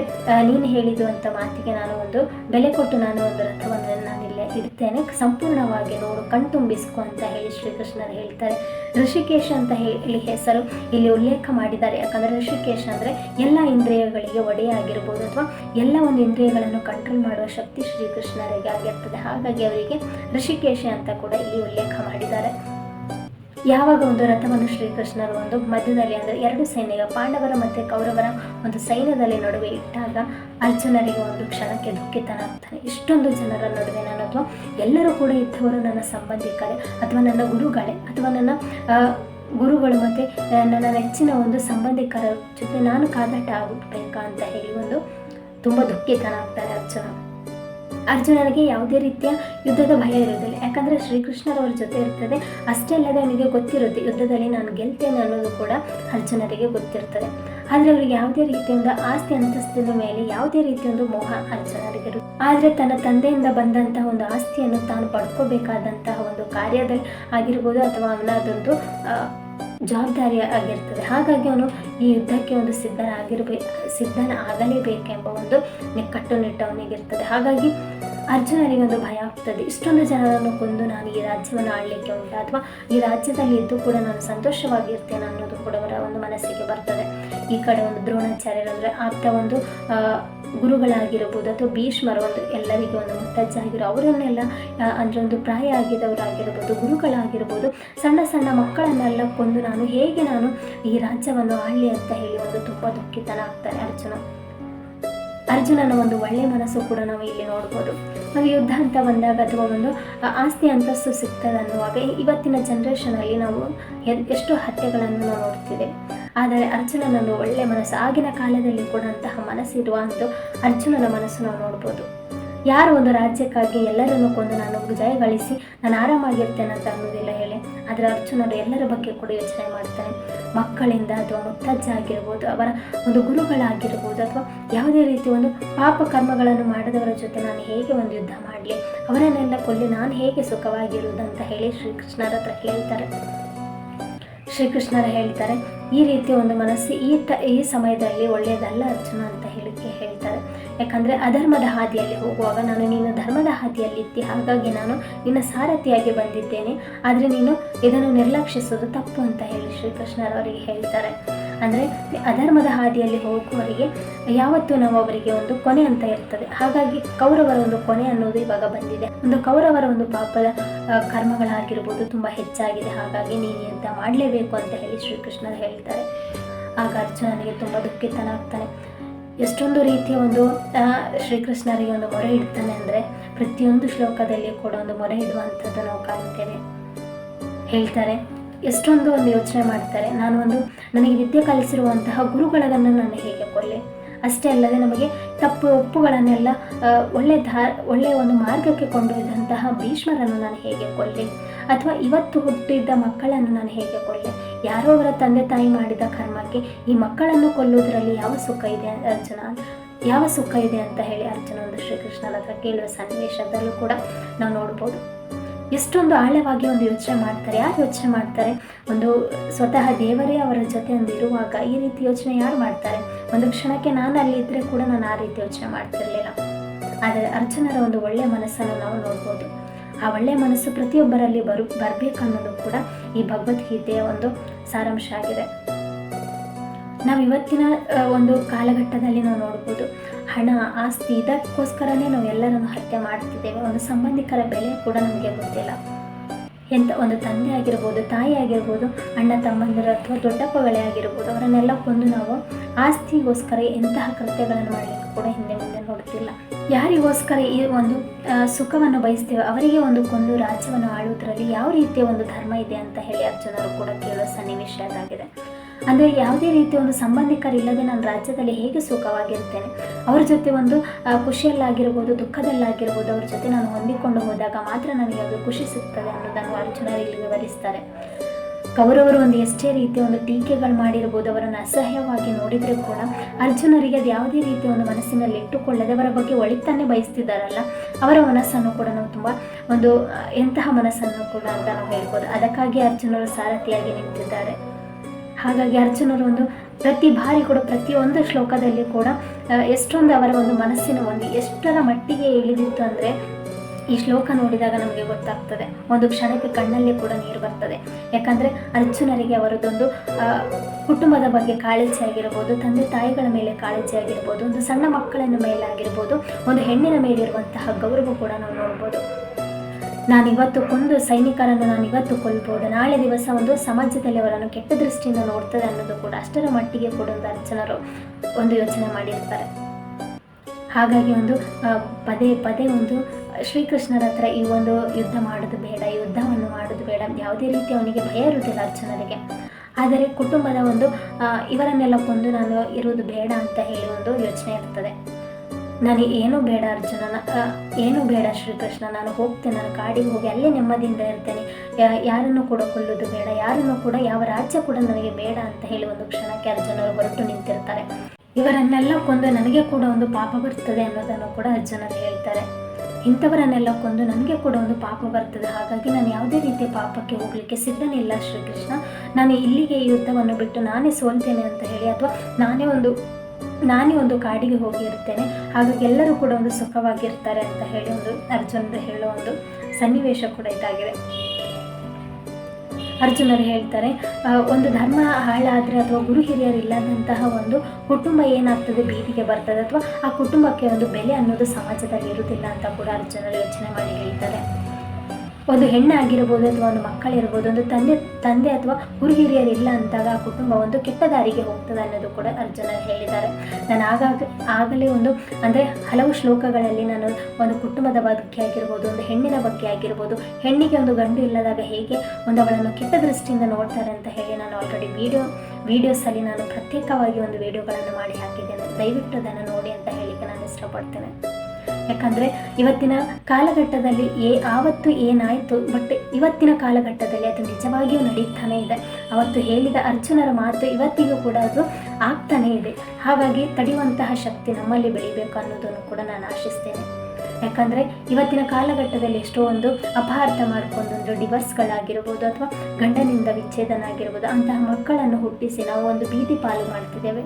ನೀನು ಹೇಳಿದ್ದು ಅಂತ ಮಾತಿಗೆ ನಾನು ಒಂದು ಬೆಲೆ ಕೊಟ್ಟು ನಾನು ಒಂದು ರಥವನ್ನು ನಾನು ಇಲ್ಲೇ ಇಡ್ತೇನೆ. ಸಂಪೂರ್ಣವಾಗಿ ನೋಡು ಕಣ್ತುಂಬಿಸ್ಕೊ ಅಂತ ಹೇಳಿ ಶ್ರೀಕೃಷ್ಣರು ಹೇಳ್ತಾರೆ. ಋಷಿಕೇಶ ಅಂತ ಹೇಳಿ ಹೆಸರು ಇಲ್ಲಿ ಉಲ್ಲೇಖ ಮಾಡಿದ್ದಾರೆ. ಯಾಕಂದರೆ ಋಷಿಕೇಶ ಅಂದರೆ ಎಲ್ಲ ಇಂದ್ರಿಯಗಳಿಗೆ ಒಡೆಯಾಗಿರ್ಬೋದು ಅಥವಾ ಎಲ್ಲ ಒಂದು ಇಂದ್ರಿಯಗಳನ್ನು ಕಂಟ್ರೋಲ್ ಮಾಡುವ ಶಕ್ತಿ ಶ್ರೀಕೃಷ್ಣರಿಗೆ ಆಗಿರ್ತದೆ ಹಾಗಾಗಿ ಅವರಿಗೆ ಋಷಿಕೇಶ ಅಂತ ಕೂಡ ಇಲ್ಲಿ ಉಲ್ಲೇಖ ಮಾಡಿದ್ದಾರೆ. ಯಾವಾಗ ಒಂದು ರಥವನ್ನು ಶ್ರೀಕೃಷ್ಣರು ಒಂದು ಮಧ್ಯದಲ್ಲಿ ಅಂದರೆ ಎರಡು ಸೈನ್ಯ ಪಾಂಡವರ ಮತ್ತು ಕೌರವರ ಒಂದು ಸೈನ್ಯದಲ್ಲಿ ನಡುವೆ ಇಟ್ಟಾಗ ಅರ್ಜುನರಿಗೆ ಒಂದು ಕ್ಷಣಕ್ಕೆ ದುಃಖಿತನಾಗ್ತಾನೆ. ಇಷ್ಟೊಂದು ಜನರ ನಡುವೆ ನಾನು ಅಥವಾ ಎಲ್ಲರೂ ಕೂಡ ಇದ್ದವರು ನನ್ನ ಸಂಬಂಧಿಕರೇ ಅಥವಾ ನನ್ನ ಗುರುಗಳೇ ಅಥವಾ ನನ್ನ ಗುರುಗಳು ಮತ್ತು ನನ್ನ ನೆಚ್ಚಿನ ಒಂದು ಸಂಬಂಧಿಕರ ಜೊತೆ ನಾನು ಕಾದಾಟ ಆಗಬೇಕಾ ಅಂತ ಹೇಳಿ ಒಂದು ತುಂಬ ದುಃಖಿತನಾಗ್ತಾನೆ ಅರ್ಜುನ. ಅರ್ಜುನನಿಗೆ ಯಾವುದೇ ರೀತಿಯ ಯುದ್ಧದ ಭಯ ಇರೋದಿಲ್ಲ. ಯಾಕಂದರೆ ಶ್ರೀಕೃಷ್ಣರವ್ರ ಜೊತೆ ಇರ್ತದೆ. ಅಷ್ಟೇ ಅಲ್ಲದೆ ಅವನಿಗೆ ಗೊತ್ತಿರುತ್ತೆ ಯುದ್ಧದಲ್ಲಿ ನಾನು ಗೆಲ್ತೇನೆ ಅನ್ನೋದು ಕೂಡ ಅರ್ಜುನರಿಗೆ ಗೊತ್ತಿರ್ತದೆ. ಆದರೆ ಅವರಿಗೆ ಯಾವುದೇ ರೀತಿಯಿಂದ ಆಸ್ತಿ ಅಂತಸ್ತಿನ ಮೇಲೆ ಯಾವುದೇ ರೀತಿಯ ಒಂದು ಮೋಹ ಅರ್ಜುನರಿಗೆ ಆದರೆ ತನ್ನ ತಂದೆಯಿಂದ ಬಂದಂತಹ ಒಂದು ಆಸ್ತಿಯನ್ನು ತಾನು ಪಡ್ಕೋಬೇಕಾದಂತಹ ಒಂದು ಕಾರ್ಯದಲ್ಲಿ ಆಗಿರ್ಬೋದು ಅಥವಾ ಅವನದೊಂದು ಆ, ಜವಾಬ್ದಾರಿ ಆಗಿರ್ತದೆ. ಹಾಗಾಗಿ ಅವನು ಈ ಯುದ್ಧಕ್ಕೆ ಒಂದು ಸಿದ್ಧನಾಗಿರ್ಬೇ ಸಿದ್ಧನ ಆಗಲೇಬೇಕೆಂಬ ಒಂದು ನಿ- ಕಟ್ಟುನಿಟ್ಟು ಅವನಿಗಿರ್ತದೆ. ಹಾಗಾಗಿ ಅರ್ಜುನನಿಗೆ ಒಂದು ಭಯ ಆಗ್ತದೆ. ಇಷ್ಟೊಂದು ಜನರನ್ನು ಕೊಂದು ನಾನು ಈ ರಾಜ್ಯವನ್ನು ಆಳಲಿಕ್ಕೆ ಉಂಟು, ಅಥವಾ ಈ ರಾಜ್ಯದಲ್ಲಿ ಇದ್ದು ಕೂಡ ನಾನು ಸಂತೋಷವಾಗಿರ್ತೇನೆ ಅನ್ನೋದು ಕೂಡ ಅವರ ಒಂದು ಮನಸ್ಸಿಗೆ ಬರ್ತದೆ. ಈ ಕಡೆ ಒಂದು ದ್ರೋಣಾಚಾರ್ಯರು ಅಂದರೆ ಆಪ್ತ ಒಂದು ಗುರುಗಳಾಗಿರ್ಬೋದು ಅಥವಾ ಭೀಷ್ಮರ ಒಂದು ಎಲ್ಲರಿಗೂ ಒಂದು ಮುತ್ತಜ್ಜ ಆಗಿರೋ ಅವರನ್ನೆಲ್ಲ ಅಂದರೆ ಒಂದು ಪ್ರಾಯ ಆಗಿದವರಾಗಿರ್ಬೋದು, ಗುರುಗಳಾಗಿರ್ಬೋದು, ಸಣ್ಣ ಸಣ್ಣ ಮಕ್ಕಳನ್ನೆಲ್ಲ ಕೊಂದು ನಾನು ಹೇಗೆ ನಾನು ಈ ರಾಜ್ಯವನ್ನು ಆಳಲಿ ಅಂತ ಹೇಳಿ ಒಂದು ತುಂಬ ದುಃಖಿತನಾಗ್ತಾನೆ ಅರ್ಜುನ. ಅರ್ಜುನನ ಒಂದು ಒಳ್ಳೆ ಮನಸ್ಸು ಕೂಡ ನಾವು ಇಲ್ಲಿ ನೋಡ್ಬೋದು. ನಾವು ಯುದ್ಧ ಅಂತ ಬಂದಾಗ ಅಥವಾ ಒಂದು ಆಸ್ತಿ ಅಂತಸ್ತು ಸಿಗ್ತದೆ ಅನ್ನುವಾಗ ಇವತ್ತಿನ ಜನ್ರೇಷನಲ್ಲಿ ನಾವು ಎಷ್ಟು ಹತ್ಯೆಗಳನ್ನು ನಾವು ನೋಡ್ತಿದ್ದೇವೆ. ಆದರೆ ಅರ್ಜುನನೊಂದು ಒಳ್ಳೆಯ ಮನಸ್ಸು ಆಗಿನ ಕಾಲದಲ್ಲಿ ಕೂಡ ಅಂತಹ ಮನಸ್ಸಿರುವ ಒಂದು ಅರ್ಜುನನ ಮನಸ್ಸು ನಾವು ನೋಡ್ಬೋದು. ಯಾರು ಒಂದು ರಾಜ್ಯಕ್ಕಾಗಿ ಎಲ್ಲರನ್ನು ಕೊಂದು ನಾನು ಜಯ ಗಳಿಸಿ ನಾನು ಆರಾಮಾಗಿರ್ತೇನೆ ಅಂತ ಅನ್ನೋದಿಲ್ಲ ಹೇಳಿ, ಆದರೆ ಅರ್ಜುನರು ಎಲ್ಲರ ಬಗ್ಗೆ ಕೂಡ ಯೋಚನೆ ಮಾಡ್ತಾನೆ ಮಕ್ಕಳಿಂದ ಅಥವಾ ಮುತ್ತಜ್ಜ ಆಗಿರ್ಬೋದು, ಅವರ ಒಂದು ಗುರುಗಳಾಗಿರ್ಬೋದು, ಅಥವಾ ಯಾವುದೇ ರೀತಿ ಒಂದು ಪಾಪ ಕರ್ಮಗಳನ್ನು ಮಾಡಿದವರ ಜೊತೆ ನಾನು ಹೇಗೆ ಒಂದು ಯುದ್ಧ ಮಾಡಲಿ, ಅವರನ್ನೆಲ್ಲ ಕೊಲ್ಲಿ ನಾನು ಹೇಗೆ ಸುಖವಾಗಿರುವುದಂತ ಹೇಳಿ ಶ್ರೀಕೃಷ್ಣರ ಹತ್ರ ಹೇಳ್ತಾರೆ. ಶ್ರೀಕೃಷ್ಣರ ಹೇಳ್ತಾರೆ, ಈ ರೀತಿ ಒಂದು ಮನಸ್ಸು ಈ ಟ, ಈ ಸಮಯದಲ್ಲಿ ಒಳ್ಳೆಯದಲ್ಲ ಅರ್ಜುನ ಅಂತ ಹೇಳಿಕೆ ಹೇಳ್ತಾರೆ. ಯಾಕಂದರೆ ಅಧರ್ಮದ ಹಾದಿಯಲ್ಲಿ ಹೋಗುವಾಗ ನಾನು ನೀನು ಧರ್ಮದ ಹಾದಿಯಲ್ಲಿದ್ದೆ ಹಾಗಾಗಿ ನಾನು ನಿನ್ನ ಸಾರಥಿಯಾಗಿ ಬಂದಿದ್ದೇನೆ. ಆದರೆ ನೀನು ಇದನ್ನು ನಿರ್ಲಕ್ಷಿಸೋದು ತಪ್ಪು ಅಂತ ಹೇಳಿ ಶ್ರೀಕೃಷ್ಣರವರಿಗೆ ಹೇಳ್ತಾರೆ. ಅಂದರೆ ಅಧರ್ಮದ ಹಾದಿಯಲ್ಲಿ ಹೋಗುವವರಿಗೆ ಯಾವತ್ತೂ ನಾವು ಅವರಿಗೆ ಒಂದು ಕೊನೆ ಅಂತ ಇರ್ತದೆ. ಹಾಗಾಗಿ ಕೌರವರ ಒಂದು ಕೊನೆ ಅನ್ನೋದು ಇವಾಗ ಬಂದಿದೆ. ಒಂದು ಕೌರವರ ಒಂದು ಪಾಪದ ಕರ್ಮಗಳಾಗಿರ್ಬೋದು ತುಂಬ ಹೆಚ್ಚಾಗಿದೆ. ಹಾಗಾಗಿ ನೀನು ಎಂತ ಮಾಡಲೇಬೇಕು ಅಂತ ಹೇಳಿ ಶ್ರೀಕೃಷ್ಣರು ಹೇಳ್ತಾರೆ. ಆಗ ಅರ್ಜುನನಿಗೆ ತುಂಬ ದುಃಖಿತನಾಗ್ತಾನೆ. ಎಷ್ಟೊಂದು ರೀತಿಯ ಒಂದು ಶ್ರೀಕೃಷ್ಣರಿಗೆ ಒಂದು ಮೊರೆ ಇಡ್ತಾನೆ ಅಂದರೆ ಪ್ರತಿಯೊಂದು ಶ್ಲೋಕದಲ್ಲಿ ಕೂಡ ಒಂದು ಮೊರೆ ಇಡುವಂಥದ್ದು ನಾವು ಕಾಣ್ತೇವೆ ಹೇಳ್ತಾರೆ, ಎಷ್ಟೊಂದು ಒಂದು ಯೋಚನೆ ಮಾಡ್ತಾರೆ. ನಾನು ಒಂದು, ನನಗೆ ವಿದ್ಯೆ ಕಲಿಸಿರುವಂತಹ ಗುರುಗಳನ್ನು ನಾನು ಹೇಗೆ ಕೊಲ್ಲೆ ಅಷ್ಟೇ ಅಲ್ಲದೆ ನಮಗೆ ತಪ್ಪು ಒಪ್ಪುಗಳನ್ನೆಲ್ಲ ಒಳ್ಳೆ ಧಾರ್ ಒಳ್ಳೆಯ ಒಂದು ಮಾರ್ಗಕ್ಕೆ ಕೊಂಡೊಯ್ದಂತಹ ಭೀಷ್ಮರನ್ನು ನಾನು ಹೇಗೆ ಕೊಲ್ಲೆ ಅಥವಾ ಇವತ್ತು ಹುಟ್ಟಿದ್ದ ಮಕ್ಕಳನ್ನು ನಾನು ಹೇಗೆ ಕೊಲ್ಲೆ ಯಾರೋ ಅವರ ತಂದೆ ತಾಯಿ ಮಾಡಿದ ಕರ್ಮಕ್ಕೆ ಈ ಮಕ್ಕಳನ್ನು ಕೊಲ್ಲುವುದರಲ್ಲಿ ಯಾವ ಸುಖ ಇದೆ ಅರ್ಜುನ? ಯಾವ ಸುಖ ಇದೆ ಅಂತ ಹೇಳಿ ಅರ್ಜುನ ಒಂದು ಶ್ರೀಕೃಷ್ಣನ ಹತ್ರ ಕೇಳುವ ಸನ್ನಿವೇಶದಲ್ಲೂ ಕೂಡ ನಾವು ನೋಡ್ಬೋದು. ಎಷ್ಟೊಂದು ಆಳವಾಗಿ ಒಂದು ಯೋಚನೆ ಮಾಡ್ತಾರೆ. ಯಾರು ಯೋಚನೆ ಮಾಡ್ತಾರೆ? ಒಂದು ಸ್ವತಃ ದೇವರೇ ಅವರ ಜೊತೆ ಒಂದು ಇರುವಾಗ ಈ ರೀತಿ ಯೋಚನೆ ಯಾರು ಮಾಡ್ತಾರೆ? ಒಂದು ಕ್ಷಣಕ್ಕೆ ನಾನು ಅಲ್ಲಿ ಇದ್ದರೆ ಕೂಡ ನಾನು ಆ ರೀತಿ ಯೋಚನೆ ಮಾಡ್ತಿರಲಿಲ್ಲ. ಆದರೆ ಅರ್ಜುನರ ಒಂದು ಒಳ್ಳೆಯ ಮನಸ್ಸನ್ನು ನಾವು ನೋಡ್ಬೋದು. ಆ ಒಳ್ಳೆಯ ಮನಸ್ಸು ಪ್ರತಿಯೊಬ್ಬರಲ್ಲಿ ಬರು, ಬರಬೇಕನ್ನೋದು ಕೂಡ ಈ ಭಗವದ್ಗೀತೆಯ ಒಂದು ಸಾರಾಂಶ ಆಗಿದೆ. ನಾವು ಇವತ್ತಿನ ಒಂದು ಕಾಲಘಟ್ಟದಲ್ಲಿ ನಾವು ನೋಡ್ಬೋದು, ಹಣ, ಆಸ್ತಿ, ಇದಕ್ಕೋಸ್ಕರನೇ ನಾವು ಎಲ್ಲರನ್ನು ಹತ್ಯೆ ಮಾಡ್ತಿದ್ದೇವೆ. ಒಂದು ಸಂಬಂಧಿಕರ ಬೆಲೆ ಕೂಡ ನಮಗೆ ಗೊತ್ತಿಲ್ಲ. ಎಂಥ ಒಂದು ತಂದೆ ಆಗಿರ್ಬೋದು, ತಾಯಿ ಆಗಿರ್ಬೋದು, ಅಣ್ಣ, ತಮ್ಮಂದಿರು ಅಥವಾ ದೊಡ್ಡಪ್ಪಗಳೇ ಆಗಿರ್ಬೋದು, ಅವರನ್ನೆಲ್ಲ ಕೊಂದು ನಾವು ಆಸ್ತಿಗೋಸ್ಕರ ಎಂತಹ ಕೃತ್ಯಗಳನ್ನು ಮಾಡಲಿಕ್ಕೆ ಕೂಡ ಹಿಂದೆ ಮುಂದೆ ನೋಡುತ್ತಿಲ್ಲ ಯಾರಿಗೋಸ್ಕರ ಈ ಒಂದು ಸುಖವನ್ನು ಬಯಸ್ತೇವೆ? ಅವರಿಗೆ ಒಂದು ಕೊಂದು ರಾಜ್ಯವನ್ನು ಆಳುವುದರಲ್ಲಿ ಯಾವ ರೀತಿಯ ಒಂದು ಧರ್ಮ ಇದೆ ಅಂತ ಹೇಳಿ ಅರ್ಜುನರು ಕೂಡ ಕೇಳೋ ಸನ್ನಿವೇಶ ಅದಾಗಿದೆ. ಅಂದರೆ ಯಾವುದೇ ರೀತಿಯ ಒಂದು ಸಂಬಂಧಿಕರಿಲ್ಲದೆ ನಾನು ರಾಜ್ಯದಲ್ಲಿ ಹೇಗೆ ಸುಖವಾಗಿರ್ತೇನೆ? ಅವ್ರ ಜೊತೆ ಒಂದು ಖುಷಿಯಲ್ಲಾಗಿರ್ಬೋದು, ದುಃಖದಲ್ಲಾಗಿರ್ಬೋದು, ಅವ್ರ ಜೊತೆ ನಾನು ಹೊಂದಿಕೊಂಡು ಹೋದಾಗ ಮಾತ್ರ ನನಗೆ ಅದು ಖುಷಿ ಸಿಗ್ತದೆ ಅನ್ನೋದನ್ನು ಅರ್ಜುನರು ಇಲ್ಲಿ ವಿವರಿಸ್ತಾರೆ. ಕೌರವರು ಒಂದು ಎಷ್ಟೇ ರೀತಿಯ ಒಂದು ಟೀಕೆಗಳು ಮಾಡಿರ್ಬೋದು, ಅವರನ್ನು ಅಸಹ್ಯವಾಗಿ ನೋಡಿದರೆ ಕೂಡ ಅರ್ಜುನರಿಗೆ ಅದು ಯಾವುದೇ ರೀತಿಯ ಒಂದು ಮನಸ್ಸಿನಲ್ಲಿ ಇಟ್ಟುಕೊಳ್ಳದೆ ಅವರ ಬಗ್ಗೆ ಒಳಿತಾನೆ ಬಯಸ್ತಿದ್ದಾರಲ್ಲ, ಅವರ ಮನಸ್ಸನ್ನು ಕೂಡ ನಾವು ತುಂಬ ಒಂದು ಎಂತಹ ಮನಸ್ಸನ್ನು ಕೂಡ ಅಂತ ನಾವು ಹೇಳ್ಬೋದು. ಅದಕ್ಕಾಗಿ ಅರ್ಜುನರು ಸಾರಥಿಯಾಗಿ ನಿಂತಿದ್ದಾರೆ. ಹಾಗಾಗಿ ಅರ್ಜುನರು ಒಂದು ಪ್ರತಿ ಬಾರಿ ಕೂಡ ಪ್ರತಿಯೊಂದು ಶ್ಲೋಕದಲ್ಲಿ ಕೂಡ ಎಷ್ಟೊಂದು ಅವರ ಒಂದು ಮನಸ್ಸಿನ ಒಂದು ಎಷ್ಟರ ಮಟ್ಟಿಗೆ ಇಳಿದಿತ್ತು ಅಂದರೆ ಈ ಶ್ಲೋಕ ನೋಡಿದಾಗ ನಮಗೆ ಗೊತ್ತಾಗ್ತದೆ. ಒಂದು ಕ್ಷಣಕ್ಕೆ ಕಣ್ಣಲ್ಲಿ ಕೂಡ ನೀರು ಬರ್ತದೆ. ಯಾಕಂದರೆ ಅರ್ಜುನರಿಗೆ ಅವರದೊಂದು ಕುಟುಂಬದ ಬಗ್ಗೆ ಕಾಳಜಿ ಆಗಿರ್ಬೋದು, ತಂದೆ ತಾಯಿಗಳ ಮೇಲೆ ಕಾಳಜಿ ಆಗಿರ್ಬೋದು, ಒಂದು ಸಣ್ಣ ಮಕ್ಕಳನ್ನು ಮೇಲೆ ಆಗಿರ್ಬೋದು ಒಂದು ಹೆಣ್ಣಿನ ಮೇಲಿರುವಂತಹ ಗೌರವ ಕೂಡ ನಾವು ನೋಡ್ಬೋದು. ನಾನು ಇವತ್ತು ಕೊಂದು ಸೈನಿಕರನ್ನು ನಾನು ಇವತ್ತು ಕೊಲ್ಬೋದು. ನಾಳೆ ದಿವಸ ಒಂದು ಸಮಾಜದಲ್ಲಿ ಅವರನ್ನು ಕೆಟ್ಟ ದೃಷ್ಟಿಯಿಂದ ನೋಡ್ತದೆ ಅನ್ನೋದು ಕೂಡ ಅಷ್ಟರ ಮಟ್ಟಿಗೆ ಕೂಡ ಒಂದು ಅರ್ಚನರು ಒಂದು ಯೋಚನೆ ಮಾಡಿರ್ತಾರೆ. ಹಾಗಾಗಿ ಒಂದು ಪದೇ ಪದೇ ಒಂದು ಶ್ರೀಕೃಷ್ಣರ ಹತ್ರ ಈ ಒಂದು ಯುದ್ಧ ಮಾಡೋದು ಬೇಡ ಯುದ್ಧವನ್ನು ಮಾಡೋದು ಬೇಡ. ಯಾವುದೇ ರೀತಿ ಅವನಿಗೆ ಭಯ ಇರುವುದಿಲ್ಲ ಅರ್ಚನರಿಗೆ. ಆದರೆ ಕುಟುಂಬದ ಒಂದು ಇವರನ್ನೆಲ್ಲ ಕೊಂದು ನಾನು ಇರುವುದು ಬೇಡ ಅಂತ ಹೇಳಿ ಒಂದು ಯೋಚನೆ ಇರ್ತದೆ. ನನಗೆ ಏನು ಬೇಡ ಅರ್ಜುನ ಏನು ಬೇಡ ಶ್ರೀಕೃಷ್ಣ, ನಾನು ಹೋಗ್ತೇನೆ, ನಾನು ಕಾಡಿಗೆ ಹೋಗಿ ಅಲ್ಲೇ ನೆಮ್ಮದಿಯಿಂದ ಇರ್ತೇನೆ. ಯಾರನ್ನು ಕೂಡ ಕೊಲ್ಲೋದು ಬೇಡ, ಯಾರನ್ನು ಕೂಡ ಯಾವ ರಾಜ್ಯ ಕೂಡ ನನಗೆ ಬೇಡ ಅಂತ ಹೇಳಿ ಒಂದು ಕ್ಷಣಕ್ಕೆ ಅರ್ಜುನರು ಹೊರಟು ನಿಂತಿರ್ತಾರೆ. ಇವರನ್ನೆಲ್ಲ ಕೊಂದು ನನಗೆ ಕೂಡ ಒಂದು ಪಾಪ ಬರ್ತದೆ ಅನ್ನೋದನ್ನು ಕೂಡ ಅರ್ಜುನರು ಹೇಳ್ತಾರೆ. ಇಂಥವರನ್ನೆಲ್ಲ ಕೊಂದು ನನಗೆ ಕೂಡ ಒಂದು ಪಾಪ ಬರ್ತದೆ. ಹಾಗಾಗಿ ನಾನು ಯಾವುದೇ ರೀತಿಯ ಪಾಪಕ್ಕೆ ಹೋಗಲಿಕ್ಕೆ ಸಿದ್ಧನಿಲ್ಲ ಶ್ರೀಕೃಷ್ಣ. ನಾನು ಇಲ್ಲಿಗೆ ಯುದ್ಧವನ್ನು ಬಿಟ್ಟು ನಾನೇ ಸೋಲ್ತೇನೆ ಅಂತ ಹೇಳಿ, ಅಥವಾ ನಾನೇ ಒಂದು ನಾನೇ ಒಂದು ಕಾಡಿಗೆ ಹೋಗಿರ್ತೇನೆ. ಹಾಗಾಗಿ ಎಲ್ಲರೂ ಕೂಡ ಒಂದು ಸುಖವಾಗಿರ್ತಾರೆ ಅಂತ ಹೇಳಿ ಒಂದು ಅರ್ಜುನರು ಹೇಳೋ ಒಂದು ಸನ್ನಿವೇಶ ಕೂಡ ಇದಾಗಿದೆ. ಅರ್ಜುನರು ಹೇಳ್ತಾರೆ ಒಂದು ಧರ್ಮ ಹಾಳಾದರೆ ಅಥವಾ ಗುರು ಹಿರಿಯರು ಇಲ್ಲದಂತಹ ಒಂದು ಕುಟುಂಬ ಏನಾಗ್ತದೆ? ಬೀದಿಗೆ ಬರ್ತದೆ ಅಥವಾ ಆ ಕುಟುಂಬಕ್ಕೆ ಒಂದು ಬೆಲೆ ಅನ್ನೋದು ಸಮಾಜದಲ್ಲಿ ಇರುವುದಿಲ್ಲ ಅಂತ ಕೂಡ ಅರ್ಜುನರು ಯೋಚನೆ ಮಾಡಿ ಹೇಳ್ತಾರೆ ಒಂದು ಹೆಣ್ಣಾಗಿರ್ಬೋದು ಅಥವಾ ಒಂದು ಮಕ್ಕಳಿರ್ಬೋದು ಒಂದು ತಂದೆ ತಂದೆ ಅಥವಾ ಗುರು ಹಿರಿಯರು ಇಲ್ಲ ಅಂತಾಗ ಆ ಕುಟುಂಬ ಒಂದು ಕೆಟ್ಟ ದಾರಿಗೆ ಹೋಗ್ತದೆ ಅನ್ನೋದು ಕೂಡ ಅರ್ಜುನ ಹೇಳಿದ್ದಾರೆ. ನಾನು ಆಗಾಗ, ಆಗಲೇ ಒಂದು, ಅಂದರೆ ಹಲವು ಶ್ಲೋಕಗಳಲ್ಲಿ ನಾನು ಒಂದು ಕುಟುಂಬದ ಬಗ್ಗೆ ಆಗಿರ್ಬೋದು, ಒಂದು ಹೆಣ್ಣಿನ ಬಗ್ಗೆ ಆಗಿರ್ಬೋದು, ಹೆಣ್ಣಿಗೆ ಒಂದು ಗಂಡು ಇಲ್ಲದಾಗ ಹೇಗೆ ಒಂದು ಅವಳನ್ನು ಕೆಟ್ಟ ದೃಷ್ಟಿಯಿಂದ ನೋಡ್ತಾರೆ ಅಂತ ಹೇಳಿ ನಾನು ಆಲ್ರೆಡಿ ವಿಡಿಯೋ ವೀಡಿಯೋಸಲ್ಲಿ ನಾನು ಪ್ರತ್ಯೇಕವಾಗಿ ಒಂದು ವಿಡಿಯೋಗಳನ್ನು ಮಾಡಿ ಹಾಕಿದ್ದೇನೆ. ದಯವಿಟ್ಟು ಅದನ್ನು ನೋಡಿ ಅಂತ ಹೇಳಿಕ್ಕೆ ನಾನು ಇಷ್ಟಪಡ್ತೇನೆ. ಯಾಕಂದರೆ ಇವತ್ತಿನ ಕಾಲಘಟ್ಟದಲ್ಲಿ ಏ, ಆವತ್ತು ಏನಾಯಿತು ಬಟ್ ಇವತ್ತಿನ ಕಾಲಘಟ್ಟದಲ್ಲಿ ಅದು ನಿಜವಾಗಿಯೂ ನಡೀತಾನೇ ಇದೆ. ಅವತ್ತು ಹೇಳಿದ ಅರ್ಜುನರ ಮಾತು ಇವತ್ತಿಗೂ ಕೂಡ ಅದು ಆಗ್ತಾನೇ ಇದೆ. ಹಾಗಾಗಿ ತಡೆಯುವಂತಹ ಶಕ್ತಿ ನಮ್ಮಲ್ಲಿ ಬೆಳಿಬೇಕು ಅನ್ನೋದನ್ನು ಕೂಡ ನಾನು ಆಶಿಸ್ತೇನೆ. ಯಾಕಂದರೆ ಇವತ್ತಿನ ಕಾಲಘಟ್ಟದಲ್ಲಿ ಎಷ್ಟೋ ಒಂದು ಅಪಾರ್ಥ ಮಾಡಿಕೊಂಡು ಒಂದು ಡಿವರ್ಸ್ಗಳಾಗಿರ್ಬೋದು ಅಥವಾ ಗಂಡನಿಂದ ವಿಚ್ಛೇದನ ಆಗಿರ್ಬೋದು ಅಂತಹ ಮಕ್ಕಳನ್ನು ಹುಟ್ಟಿಸಿ ನಾವು ಒಂದು ಬೀದಿ ಪಾಲು ಮಾಡ್ತಿದ್ದೇವೆ.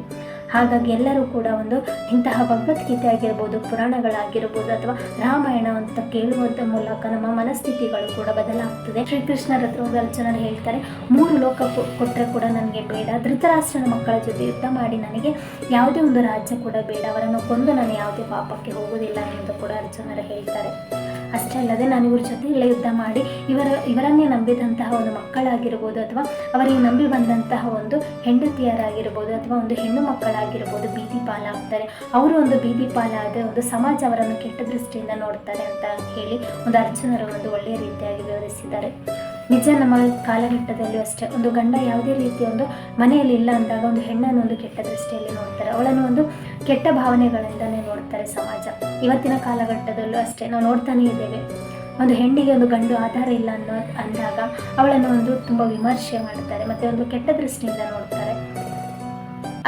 ಹಾಗಾಗಿ ಎಲ್ಲರೂ ಕೂಡ ಒಂದು ಇಂತಹ ಭಗವದ್ಗೀತೆ ಆಗಿರ್ಬೋದು, ಪುರಾಣಗಳಾಗಿರ್ಬೋದು ಅಥವಾ ರಾಮಾಯಣ ಅಂತ ಕೇಳುವಂಥ ಮೂಲಕ ನಮ್ಮ ಮನಸ್ಥಿತಿಗಳು ಕೂಡ ಬದಲಾಗ್ತದೆ. ಶ್ರೀಕೃಷ್ಣ ಅರ್ಜುನರು ಹೇಳ್ತಾರೆ. ಮೂರು ಲೋಕ ಕೊಟ್ಟರೆ ಕೂಡ ನನಗೆ ಬೇಡ. ಧೃತರಾಷ್ಟ್ರನ ಮಕ್ಕಳ ಜೊತೆ ಯುದ್ಧ ಮಾಡಿ ನನಗೆ ಯಾವುದೇ ಒಂದು ರಾಜ್ಯ ಕೂಡ ಬೇಡ. ಅವರನ್ನು ಕೊಂದು ನಾನು ಯಾವುದೇ ಪಾಪಕ್ಕೆ ಹೋಗುವುದಿಲ್ಲ ಎಂದು ಕೂಡ ಅರ್ಜುನರು ಹೇಳ್ತಾರೆ. ಅಷ್ಟೇ ಅಲ್ಲದೆ ನಾನು ಇವ್ರ ಜೊತೆ ಯುದ್ಧ ಮಾಡಿ ಇವರ, ಇವರನ್ನೇ ನಂಬಿದಂತಹ ಒಂದು ಮಕ್ಕಳಾಗಿರ್ಬೋದು ಅಥವಾ ಅವರಿಗೆ ನಂಬಿ ಬಂದಂತಹ ಒಂದು ಹೆಂಡತಿಯರಾಗಿರ್ಬೋದು ಅಥವಾ ಒಂದು ಹೆಣ್ಣು ಮಕ್ಕಳಾಗಿರ್ಬೋದು ಬೀದಿ ಪಾಲಾಗ್ತಾರೆ. ಅವರು ಒಂದು ಬೀದಿ ಪಾಲಾದರೆ ಒಂದು ಸಮಾಜ ಅವರನ್ನು ಕೆಟ್ಟ ದೃಷ್ಟಿಯಿಂದ ನೋಡ್ತಾರೆ ಅಂತ ಹೇಳಿ ಒಂದು ಅರ್ಜುನರು ಒಂದು ಒಳ್ಳೆಯ ರೀತಿಯಾಗಿ ವಿವರಿಸಿದ್ದಾರೆ. ನಿಜ ನಮ್ಮ ಕಾಲಘಟ್ಟದಲ್ಲೂ ಅಷ್ಟೇ, ಒಂದು ಗಂಡ ಯಾವುದೇ ರೀತಿಯ ಒಂದು ಮನೆಯಲ್ಲಿ ಇಲ್ಲ ಅಂದಾಗ ಒಂದು ಹೆಣ್ಣನ್ನು ಒಂದು ಕೆಟ್ಟ ದೃಷ್ಟಿಯಲ್ಲಿ ನೋಡ್ತಾರೆ. ಅವಳನ್ನು ಒಂದು ಕೆಟ್ಟ ಭಾವನೆಗಳಿಂದನೇ ನೋಡ್ತಾರೆ ಸಮಾಜ. ಇವತ್ತಿನ ಕಾಲಘಟ್ಟದಲ್ಲೂ ಅಷ್ಟೇ, ನಾವು ನೋಡ್ತಾನೇ ಇದ್ದೇವೆ. ಒಂದು ಹೆಣ್ಣಿಗೆ ಒಂದು ಗಂಡು ಆಧಾರ ಇಲ್ಲ ಅನ್ನೋ, ಅಂದಾಗ ಅವಳನ್ನು ಒಂದು ತುಂಬ ವಿಮರ್ಶೆ ಮಾಡ್ತಾರೆ, ಮತ್ತು ಒಂದು ಕೆಟ್ಟ ದೃಷ್ಟಿಯಿಂದ ನೋಡ್ತಾರೆ.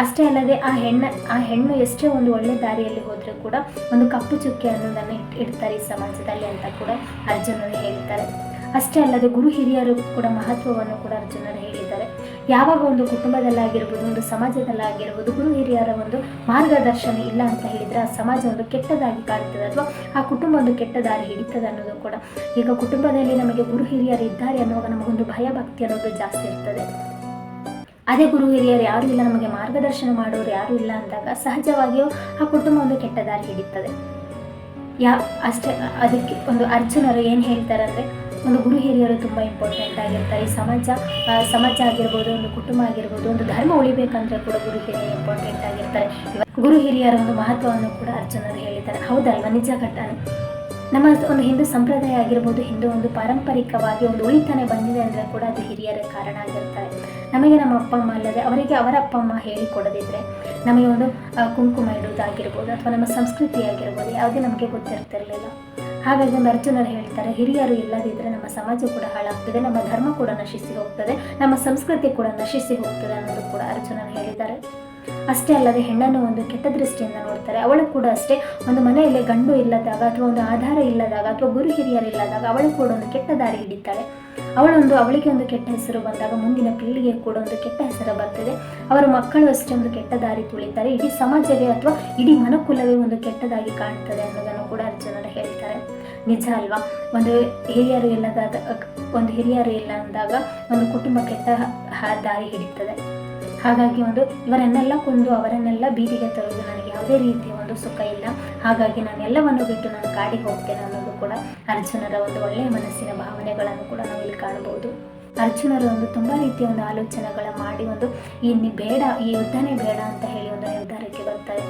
ಅಷ್ಟೇ ಅಲ್ಲದೆ ಆ ಹೆಣ್ಣ, ಆ ಹೆಣ್ಣು ಎಷ್ಟೇ ಒಂದು ಒಳ್ಳೆ ದಾರಿಯಲ್ಲಿ ಹೋದರೂ ಕೂಡ ಒಂದು ಕಪ್ಪು ಚುಕ್ಕೆ ಅನ್ನೋದನ್ನು ಇಡ್ತಾರೆ ಈ ಸಮಾಜದಲ್ಲಿ ಅಂತ ಕೂಡ ಅರ್ಜುನರು ಹೇಳ್ತಾರೆ. ಅಷ್ಟೇ ಅಲ್ಲದೆ ಗುರು ಹಿರಿಯರು ಕೂಡ ಮಹತ್ವವನ್ನು ಕೂಡ ಅರ್ಜುನರು ಹೇಳಿದ್ದಾರೆ. ಯಾವಾಗ ಒಂದು ಕುಟುಂಬದಲ್ಲಾಗಿರ್ಬೋದು, ಒಂದು ಸಮಾಜದಲ್ಲಾಗಿರ್ಬೋದು ಗುರು ಹಿರಿಯರ ಒಂದು ಮಾರ್ಗದರ್ಶನ ಇಲ್ಲ ಅಂತ ಹೇಳಿದರೆ ಆ ಸಮಾಜ ಒಂದು ಕೆಟ್ಟದಾಗಿ ಕಾಣ್ತದೆ ಅಥವಾ ಆ ಕುಟುಂಬ ಒಂದು ಕೆಟ್ಟ ದಾರಿ ಹಿಡಿತದೆ ಅನ್ನೋದು ಕೂಡ. ಈಗ ಕುಟುಂಬದಲ್ಲಿ ನಮಗೆ ಗುರು ಹಿರಿಯರು ಇದ್ದಾರೆ ಅನ್ನುವಾಗ ನಮಗೊಂದು ಭಯ ಭಕ್ತಿ ಅನ್ನೋದು ಜಾಸ್ತಿ ಇರ್ತದೆ. ಅದೇ ಗುರು ಹಿರಿಯರು ಯಾರೂ ಇಲ್ಲ, ನಮಗೆ ಮಾರ್ಗದರ್ಶನ ಮಾಡೋರು ಯಾರು ಇಲ್ಲ ಅಂದಾಗ ಸಹಜವಾಗಿಯೂ ಆ ಕುಟುಂಬ ಒಂದು ಕೆಟ್ಟ ದಾರಿ ಹಿಡಿತದೆ. ಯಾ, ಅಷ್ಟೇ, ಅದಕ್ಕೆ ಒಂದು ಅರ್ಜುನರು ಏನು ಹೇಳ್ತಾರೆ ಅಂದರೆ ಒಂದು ಗುರು ಹಿರಿಯರು ತುಂಬ ಇಂಪಾರ್ಟೆಂಟ್ ಆಗಿರ್ತಾರೆ. ಸಮಾಜ ಸಮಾಜ ಆಗಿರ್ಬೋದು, ಒಂದು ಕುಟುಂಬ ಆಗಿರ್ಬೋದು, ಒಂದು ಧರ್ಮ ಉಳಿಬೇಕಂದ್ರೆ ಕೂಡ ಗುರು ಹಿರಿಯರು ಇಂಪಾರ್ಟೆಂಟ್ ಆಗಿರ್ತಾರೆ. ಗುರು ಹಿರಿಯರ ಒಂದು ಮಹತ್ವವನ್ನು ಕೂಡ ಅರ್ಜುನರು ಹೇಳಿದ್ದಾರೆ. ಹೌದಲ್ವಾ? ನಿಜ ಘಟನೆ ನಮ್ಮ ಒಂದು ಹಿಂದೂ ಸಂಪ್ರದಾಯ ಆಗಿರ್ಬೋದು, ಹಿಂದೂ ಒಂದು ಪಾರಂಪರಿಕವಾಗಿ ಒಂದು ಉಳಿತಾನೆ ಬಂದಿದೆ ಅಂದರೆ ಕೂಡ ಅದು ಹಿರಿಯರ ಕಾರಣ ಆಗಿರ್ತಾರೆ. ನಮಗೆ ನಮ್ಮ ಅಪ್ಪ ಅಮ್ಮ ಅಲ್ಲದೆ ಅವರಿಗೆ ಅವರ ಅಪ್ಪ ಅಮ್ಮ ಹೇಳಿಕೊಡದಿದ್ದರೆ ನಮಗೆ ಒಂದು ಕುಂಕುಮ ಇಡುವುದಾಗಿರ್ಬೋದು ಅಥವಾ ನಮ್ಮ ಸಂಸ್ಕೃತಿ ಆಗಿರ್ಬೋದು, ಯಾವುದೇ ನಮಗೆ ಗೊತ್ತಿರ್ತಿರಲಿಲ್ಲ. ಹಾಗಾಗಿ ಅರ್ಜುನರು ಹೇಳ್ತಾರೆ, ಹಿರಿಯರು ಇಲ್ಲದಿದ್ದರೆ ನಮ್ಮ ಸಮಾಜ ಕೂಡ ಹಾಳಾಗ್ತದೆ, ನಮ್ಮ ಧರ್ಮ ಕೂಡ ನಶಿಸಿ ಹೋಗ್ತದೆ, ನಮ್ಮ ಸಂಸ್ಕೃತಿ ಕೂಡ ನಶಿಸಿ ಹೋಗ್ತದೆ ಅನ್ನೋದು ಕೂಡ ಅರ್ಜುನರು ಹೇಳಿದ್ದಾರೆ. ಅಷ್ಟೇ ಅಲ್ಲದೆ ಹೆಣ್ಣನ್ನು ಒಂದು ಕೆಟ್ಟ ದೃಷ್ಟಿಯಿಂದ ನೋಡ್ತಾರೆ, ಅವಳು ಕೂಡ ಅಷ್ಟೇ, ಒಂದು ಮನೆಯಲ್ಲಿ ಗಂಡು ಇಲ್ಲದಾಗ ಅಥವಾ ಒಂದು ಆಧಾರ ಇಲ್ಲದಾಗ ಅಥವಾ ಗುರು ಹಿರಿಯರು ಇಲ್ಲದಾಗ ಅವಳು ಕೂಡ ಒಂದು ಕೆಟ್ಟ ದಾರಿ ಹಿಡಿತಾಳೆ. ಅವಳೊಂದು ಅವಳಿಗೆ ಒಂದು ಕೆಟ್ಟ ಹೆಸರು ಬಂದಾಗ ಮುಂದಿನ ಪೀಳಿಗೆ ಕೂಡ ಒಂದು ಕೆಟ್ಟ ಹೆಸರು ಬರ್ತದೆ. ಅವರ ಮಕ್ಕಳು ಅಷ್ಟೇ ಒಂದು ಕೆಟ್ಟ ದಾರಿ ತುಳಿತಾರೆ, ಇಡೀ ಸಮಾಜವೇ ಅಥವಾ ಇಡೀ ಮನುಕುಲವೇ ಒಂದು ಕೆಟ್ಟದಾಗಿ ಕಾಣ್ತದೆ ಅನ್ನೋದನ್ನು ಕೂಡ ಹೇಳ್ತಾರೆ ನಿಜ ಅಲ್ವಾ? ಒಂದು ಹಿರಿಯರು ಇಲ್ಲದಾದ, ಒಂದು ಹಿರಿಯರು ಇಲ್ಲ ಅಂದಾಗ ಒಂದು ಕುಟುಂಬ ಕೆಟ್ಟ ದಾರಿ ಹಿಡಿತದೆ. ಹಾಗಾಗಿ ಒಂದು ಇವರನ್ನೆಲ್ಲ ಕೊಂದು ಅವರನ್ನೆಲ್ಲ ಬೀದಿಗೆ ತರೋದು ನನಗೆ ಯಾವುದೇ ರೀತಿಯ ಒಂದು ಸುಖ ಇಲ್ಲ. ಹಾಗಾಗಿ ನಾನು ಎಲ್ಲವನ್ನು ಬಿಟ್ಟು ನಾನು ಕಾಡಿಗೆ ಹೋಗ್ತೇನೆ ಅನ್ನೋದು ಕೂಡ ಅರ್ಜುನರ ಒಂದು ಒಳ್ಳೆಯ ಮನಸ್ಸಿನ ಭಾವನೆಗಳನ್ನು ಕೂಡ ನಾವು ಇಲ್ಲಿ ಕಾಣಬಹುದು. ಅರ್ಜುನರು ಒಂದು ತುಂಬ ರೀತಿಯ ಒಂದು ಆಲೋಚನೆಗಳ ಮಾಡಿ ಒಂದು, ಈ ಬೇಡ, ಈ ಯುದ್ಧನೇ ಬೇಡ ಅಂತ ಹೇಳಿ ಒಂದು ನಿರ್ಧಾರಕ್ಕೆ ಬರ್ತಾರೆ.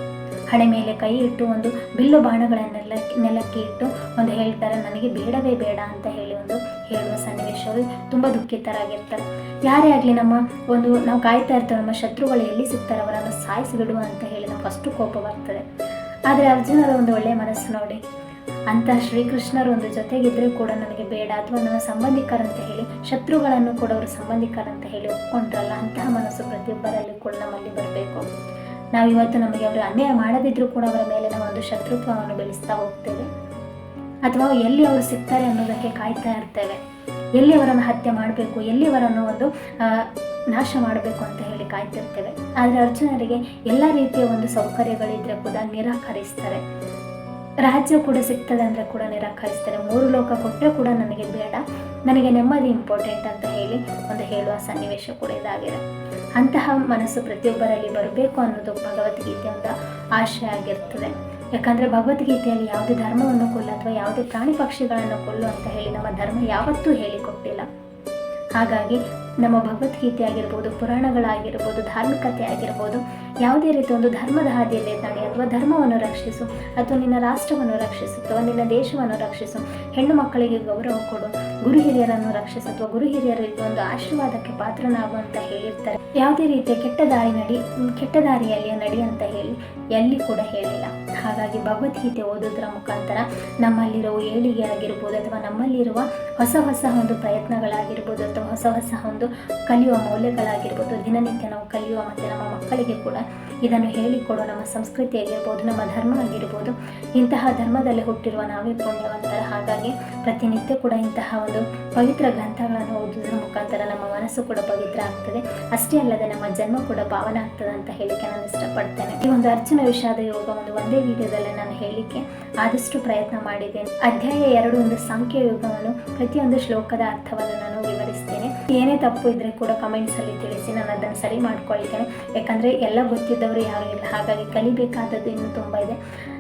ಹಣೆ ಮೇಲೆ ಕೈ ಇಟ್ಟು ಒಂದು ಬಿಲ್ಲು ಬಾಣಗಳನ್ನೆಲ್ಲ ನೆಲಕ್ಕೆ ಇಟ್ಟು ಒಂದು ಹೇಳ್ತಾರೆ, ನನಗೆ ಬೇಡವೇ ಬೇಡ ಅಂತ ಹೇಳಿ ಒಂದು ಹೇಳುವ ಸನ್ನಿವೇಶಗಳು ತುಂಬ ದುಃಖಿತರಾಗಿರ್ತಾರೆ. ಯಾರೇ ಆಗಲಿ ನಮ್ಮ ಒಂದು, ನಾವು ಕಾಯ್ತಾ ಇರ್ತೇವೆ, ನಮ್ಮ ಶತ್ರುಗಳು ಎಲ್ಲಿ ಸಿಗ್ತಾರೆ, ಅವರನ್ನು ಸಾಯಿಸಿ ಬಿಡುವ ಅಂತ ಹೇಳಿ ನಮ್ಗೆ ಫಸ್ಟು ಕೋಪ ಬರ್ತದೆ. ಆದರೆ ಅರ್ಜುನರ ಒಂದು ಒಳ್ಳೆಯ ಮನಸ್ಸು ನೋಡಿ. ಅಂತ ಶ್ರೀಕೃಷ್ಣರು ಒಂದು ಜೊತೆಗಿದ್ದರೆ ಕೂಡ ನನಗೆ ಬೇಡ, ಅಥವಾ ನನ್ನ ಸಂಬಂಧಿಕರಂತ ಹೇಳಿ, ಶತ್ರುಗಳನ್ನು ಕೂಡ ಅವರು ಸಂಬಂಧಿಕರಂತ ಹೇಳಿ ಒಪ್ಕೊಂಡ್ರಲ್ಲ, ಅಂತಹ ಮನಸ್ಸು ಪ್ರತಿಯೊಬ್ಬರಲ್ಲಿ ಕೂಡ ನಮ್ಮಲ್ಲಿ ಬರಬೇಕು. ನಾವು ಇವತ್ತು ನಮಗೆ ಅವರು ಅನ್ಯಾಯ ಮಾಡದಿದ್ರೂ ಕೂಡ ಅವರ ಮೇಲೆ ನಾವು ಒಂದು ಶತ್ರುತ್ವವನ್ನು ಬೆಳೆಸ್ತಾ ಹೋಗ್ತೇವೆ. ಅಥವಾ ಎಲ್ಲಿ ಅವರು ಸಿಗ್ತಾರೆ ಅನ್ನೋದಕ್ಕೆ ಕಾಯ್ತಾ ಇರ್ತೇವೆ. ಎಲ್ಲಿ ಅವರನ್ನು ಹತ್ಯೆ ಮಾಡಬೇಕು, ಎಲ್ಲಿ ಅವರನ್ನು ಒಂದು ನಾಶ ಮಾಡಬೇಕು ಅಂತ ಹೇಳಿ ಕಾಯ್ತಿರ್ತೇವೆ. ಆದರೆ ಅರ್ಜುನರಿಗೆ ಎಲ್ಲ ರೀತಿಯ ಒಂದು ಸೌಕರ್ಯಗಳಿದ್ರೆ ಕೂಡ ನಿರಾಕರಿಸ್ತಾರೆ. ರಾಜ್ಯ ಕೂಡ ಸಿಗ್ತದೆ ಅಂದರೆ ಕೂಡ ನಿರಾಕರಿಸ್ತಾರೆ. ಮೂರು ಲೋಕ ಕೊಟ್ಟರೆ ಕೂಡ ನನಗೆ ಬೇಡ. ನನಗೆ ನೆಮ್ಮದಿ ಇಂಪಾರ್ಟೆಂಟ್ ಅಂತ ಹೇಳಿ ಒಂದು ಹೇಳುವ ಸನ್ನಿವೇಶ ಕೂಡ ಇದಾಗಿದೆ. ಅಂತಹ ಮನಸ್ಸು ಪ್ರತಿಯೊಬ್ಬರಲ್ಲಿ ಬರಬೇಕು ಅನ್ನೋದು ಭಗವದ್ಗೀತೆ ಒಂದು ಆಶಯ ಆಗಿರ್ತದೆ. ಯಾಕಂದರೆ ಭಗವದ್ಗೀತೆಯಲ್ಲಿ ಯಾವುದೇ ಧರ್ಮವನ್ನು ಕೊಲ್ಲ ಅಥವಾ ಯಾವುದೇ ಪ್ರಾಣಿ ಪಕ್ಷಿಗಳನ್ನು ಕೊಲ್ಲು ಅಂತ ಹೇಳಿ ನಮ್ಮ ಧರ್ಮ ಯಾವತ್ತೂ ಹೇಳಿಕೊಟ್ಟಿಲ್ಲ. ಹಾಗಾಗಿ ನಮ್ಮ ಭಗವದ್ಗೀತೆ ಆಗಿರ್ಬೋದು, ಪುರಾಣಗಳಾಗಿರ್ಬೋದು, ಧಾರ್ಮಿಕತೆ ಆಗಿರ್ಬೋದು, ಯಾವುದೇ ರೀತಿ ಒಂದು ಧರ್ಮದ ಹಾದಿಯಲ್ಲಿ ನಡೆ ಅಥವಾ ಧರ್ಮವನ್ನು ರಕ್ಷಿಸು ಅಥವಾ ನಿನ್ನ ರಾಷ್ಟ್ರವನ್ನು ರಕ್ಷಿಸು ಅಥವಾ ನಿನ್ನ ದೇಶವನ್ನು ರಕ್ಷಿಸು, ಹೆಣ್ಣು ಮಕ್ಕಳಿಗೆ ಗೌರವ ಕೊಡು, ಗುರು ಹಿರಿಯರನ್ನು ರಕ್ಷಿಸು ಅಥವಾ ಗುರು ಹಿರಿಯರಿಗೆ ಒಂದು ಆಶೀರ್ವಾದಕ್ಕೆ ಪಾತ್ರನಾಗುವಂತ ಹೇಳಿರ್ತಾರೆ. ಯಾವುದೇ ರೀತಿಯ ಕೆಟ್ಟ ದಾರಿ ನಡಿ, ಕೆಟ್ಟ ದಾರಿಯಲ್ಲಿ ನಡಿ ಅಂತ ಹೇಳಿ ಎಲ್ಲಿ ಕೂಡ ಹೇಳಿಲ್ಲ ಹಾಗಾಗಿ ಭಗವದ್ಗೀತೆ ಓದೋದ್ರ ಮುಖಾಂತರ ನಮ್ಮಲ್ಲಿರುವ ಏಳಿಗೆ ಆಗಿರ್ಬೋದು ಅಥವಾ ನಮ್ಮಲ್ಲಿರುವ ಹೊಸ ಹೊಸ ಒಂದು ಪ್ರಯತ್ನಗಳಾಗಿರ್ಬೋದು ಅಥವಾ ಹೊಸ ಹೊಸ ಒಂದು ಕಲಿಯುವ ಮೌಲ್ಯಗಳಾಗಿರ್ಬೋದು, ದಿನನಿತ್ಯ ನಾವು ಕಲಿಯುವ ಮತ್ತು ನಮ್ಮ ಮಕ್ಕಳಿಗೆ ಕೂಡ ಇದನ್ನು ಹೇಳಿಕೊಡೋ ನಮ್ಮ ಸಂಸ್ಕೃತಿ ನಮ್ಮ ಧರ್ಮ ಆಗಿರ್ಬೋದು, ಇಂತಹ ಧರ್ಮದಲ್ಲಿ ಹುಟ್ಟಿರುವ ನಾವೇ ಪುಣ್ಯವಂತರ. ಹಾಗಾಗಿ ಪ್ರತಿನಿತ್ಯ ಕೂಡ ಇಂತಹ ಒಂದು ಪವಿತ್ರ ಗ್ರಂಥಗಳನ್ನು ಓದುವುದರ ಮುಖಾಂತರ ನಮ್ಮ ಮನಸ್ಸು ಕೂಡ ಪವಿತ್ರ ಆಗ್ತದೆ. ಅಷ್ಟೇ ಅಲ್ಲದೆ ನಮ್ಮ ಜನ್ಮ ಕೂಡ ಪಾವನ ಆಗ್ತದೆ ಅಂತ ಹೇಳಿಕೆ ನಾನು ಇಷ್ಟಪಡ್ತೇನೆ. ಈ ಒಂದು ಅರ್ಜುನ ವಿಷಾದ ಯೋಗ ಒಂದು ಒಂದೇ ವಿಡಿಯೋದಲ್ಲಿ ನಾನು ಹೇಳಿಕೆ ಆದಷ್ಟು ಪ್ರಯತ್ನ ಮಾಡಿದ್ದೇನೆ. ಅಧ್ಯಾಯ ಎರಡು ಒಂದು ಸಂಖ್ಯೆ ಯೋಗವನ್ನು ಪ್ರತಿಯೊಂದು ಶ್ಲೋಕದ ಅರ್ಥವನ್ನು ನಾನು ವಿವರಿಸ್ತೇನೆ. ಏನೇ ತಪ್ಪು ಇದ್ರೆ ಕೂಡ ಕಮೆಂಟ್ಸ್ ಅಲ್ಲಿ ತಿಳಿಸಿ ನಾನು ಅದನ್ನು ಸರಿ ಮಾಡ್ಕೊಳ್ತೇನೆ. ಯಾಕಂದ್ರೆ ಎಲ್ಲ ಗೊತ್ತಿದ್ದವರು ಯಾರು ಇಲ್ಲ. ಹಾಗಾಗಿ ಕಲಿಬೇಕಾದದ್ದು ಇನ್ನೂ ತುಂಬ ಇದೆ.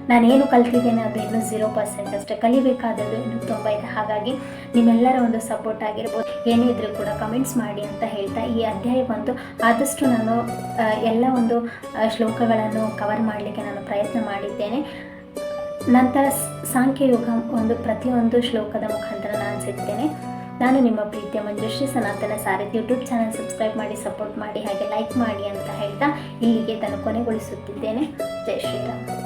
ನಾನೇನು ಕಲ್ತಿದ್ದೇನೆ ಅದು ಇನ್ನೂ ಝೀರೋ ಪರ್ಸೆಂಟ್ ಅಷ್ಟೇ. ಕಲಿಬೇಕಾದದ್ದು ಇನ್ನೂ ತುಂಬ ಇದೆ. ಹಾಗಾಗಿ ನಿಮ್ಮೆಲ್ಲರ ಒಂದು ಸಪೋರ್ಟ್ ಆಗಿರ್ಬೋದು. ಏನೇ ಇದ್ರೂ ಕೂಡ ಕಮೆಂಟ್ಸ್ ಮಾಡಿ ಅಂತ ಹೇಳ್ತಾ ಈ ಅಧ್ಯಾಯ ಬಂದು ಆದಷ್ಟು ನಾನು ಎಲ್ಲ ಒಂದು ಶ್ಲೋಕಗಳನ್ನು ಕವರ್ ಮಾಡಲಿಕ್ಕೆ ನಾನು ಪ್ರಯತ್ನ ಮಾಡಿದ್ದೇನೆ. ನಂತರ ಸಾಂಖ್ಯಯೋಗ ಒಂದು ಪ್ರತಿಯೊಂದು ಶ್ಲೋಕದ ಮುಖಾಂತರ ನಾನು ಸಿಗ್ತೇನೆ. ನಾನು ನಿಮ್ಮ ಪ್ರೀತಿಯ Manjushree Sanatana Sarathi YouTube channel subscribe ಮಾಡಿ ಸಪೋರ್ಟ್ ಮಾಡಿ, ಹಾಗೆ ಲೈಕ್ ಮಾಡಿ ಅಂತ ಹೇಳ್ತಾ ಇಲ್ಲಿಗೆ ತನ್ನ ಕೊನೆಗೊಳಿಸುತ್ತಿದ್ದೇನೆ. ಜಯ ಶ್ರೀರಾಮ್.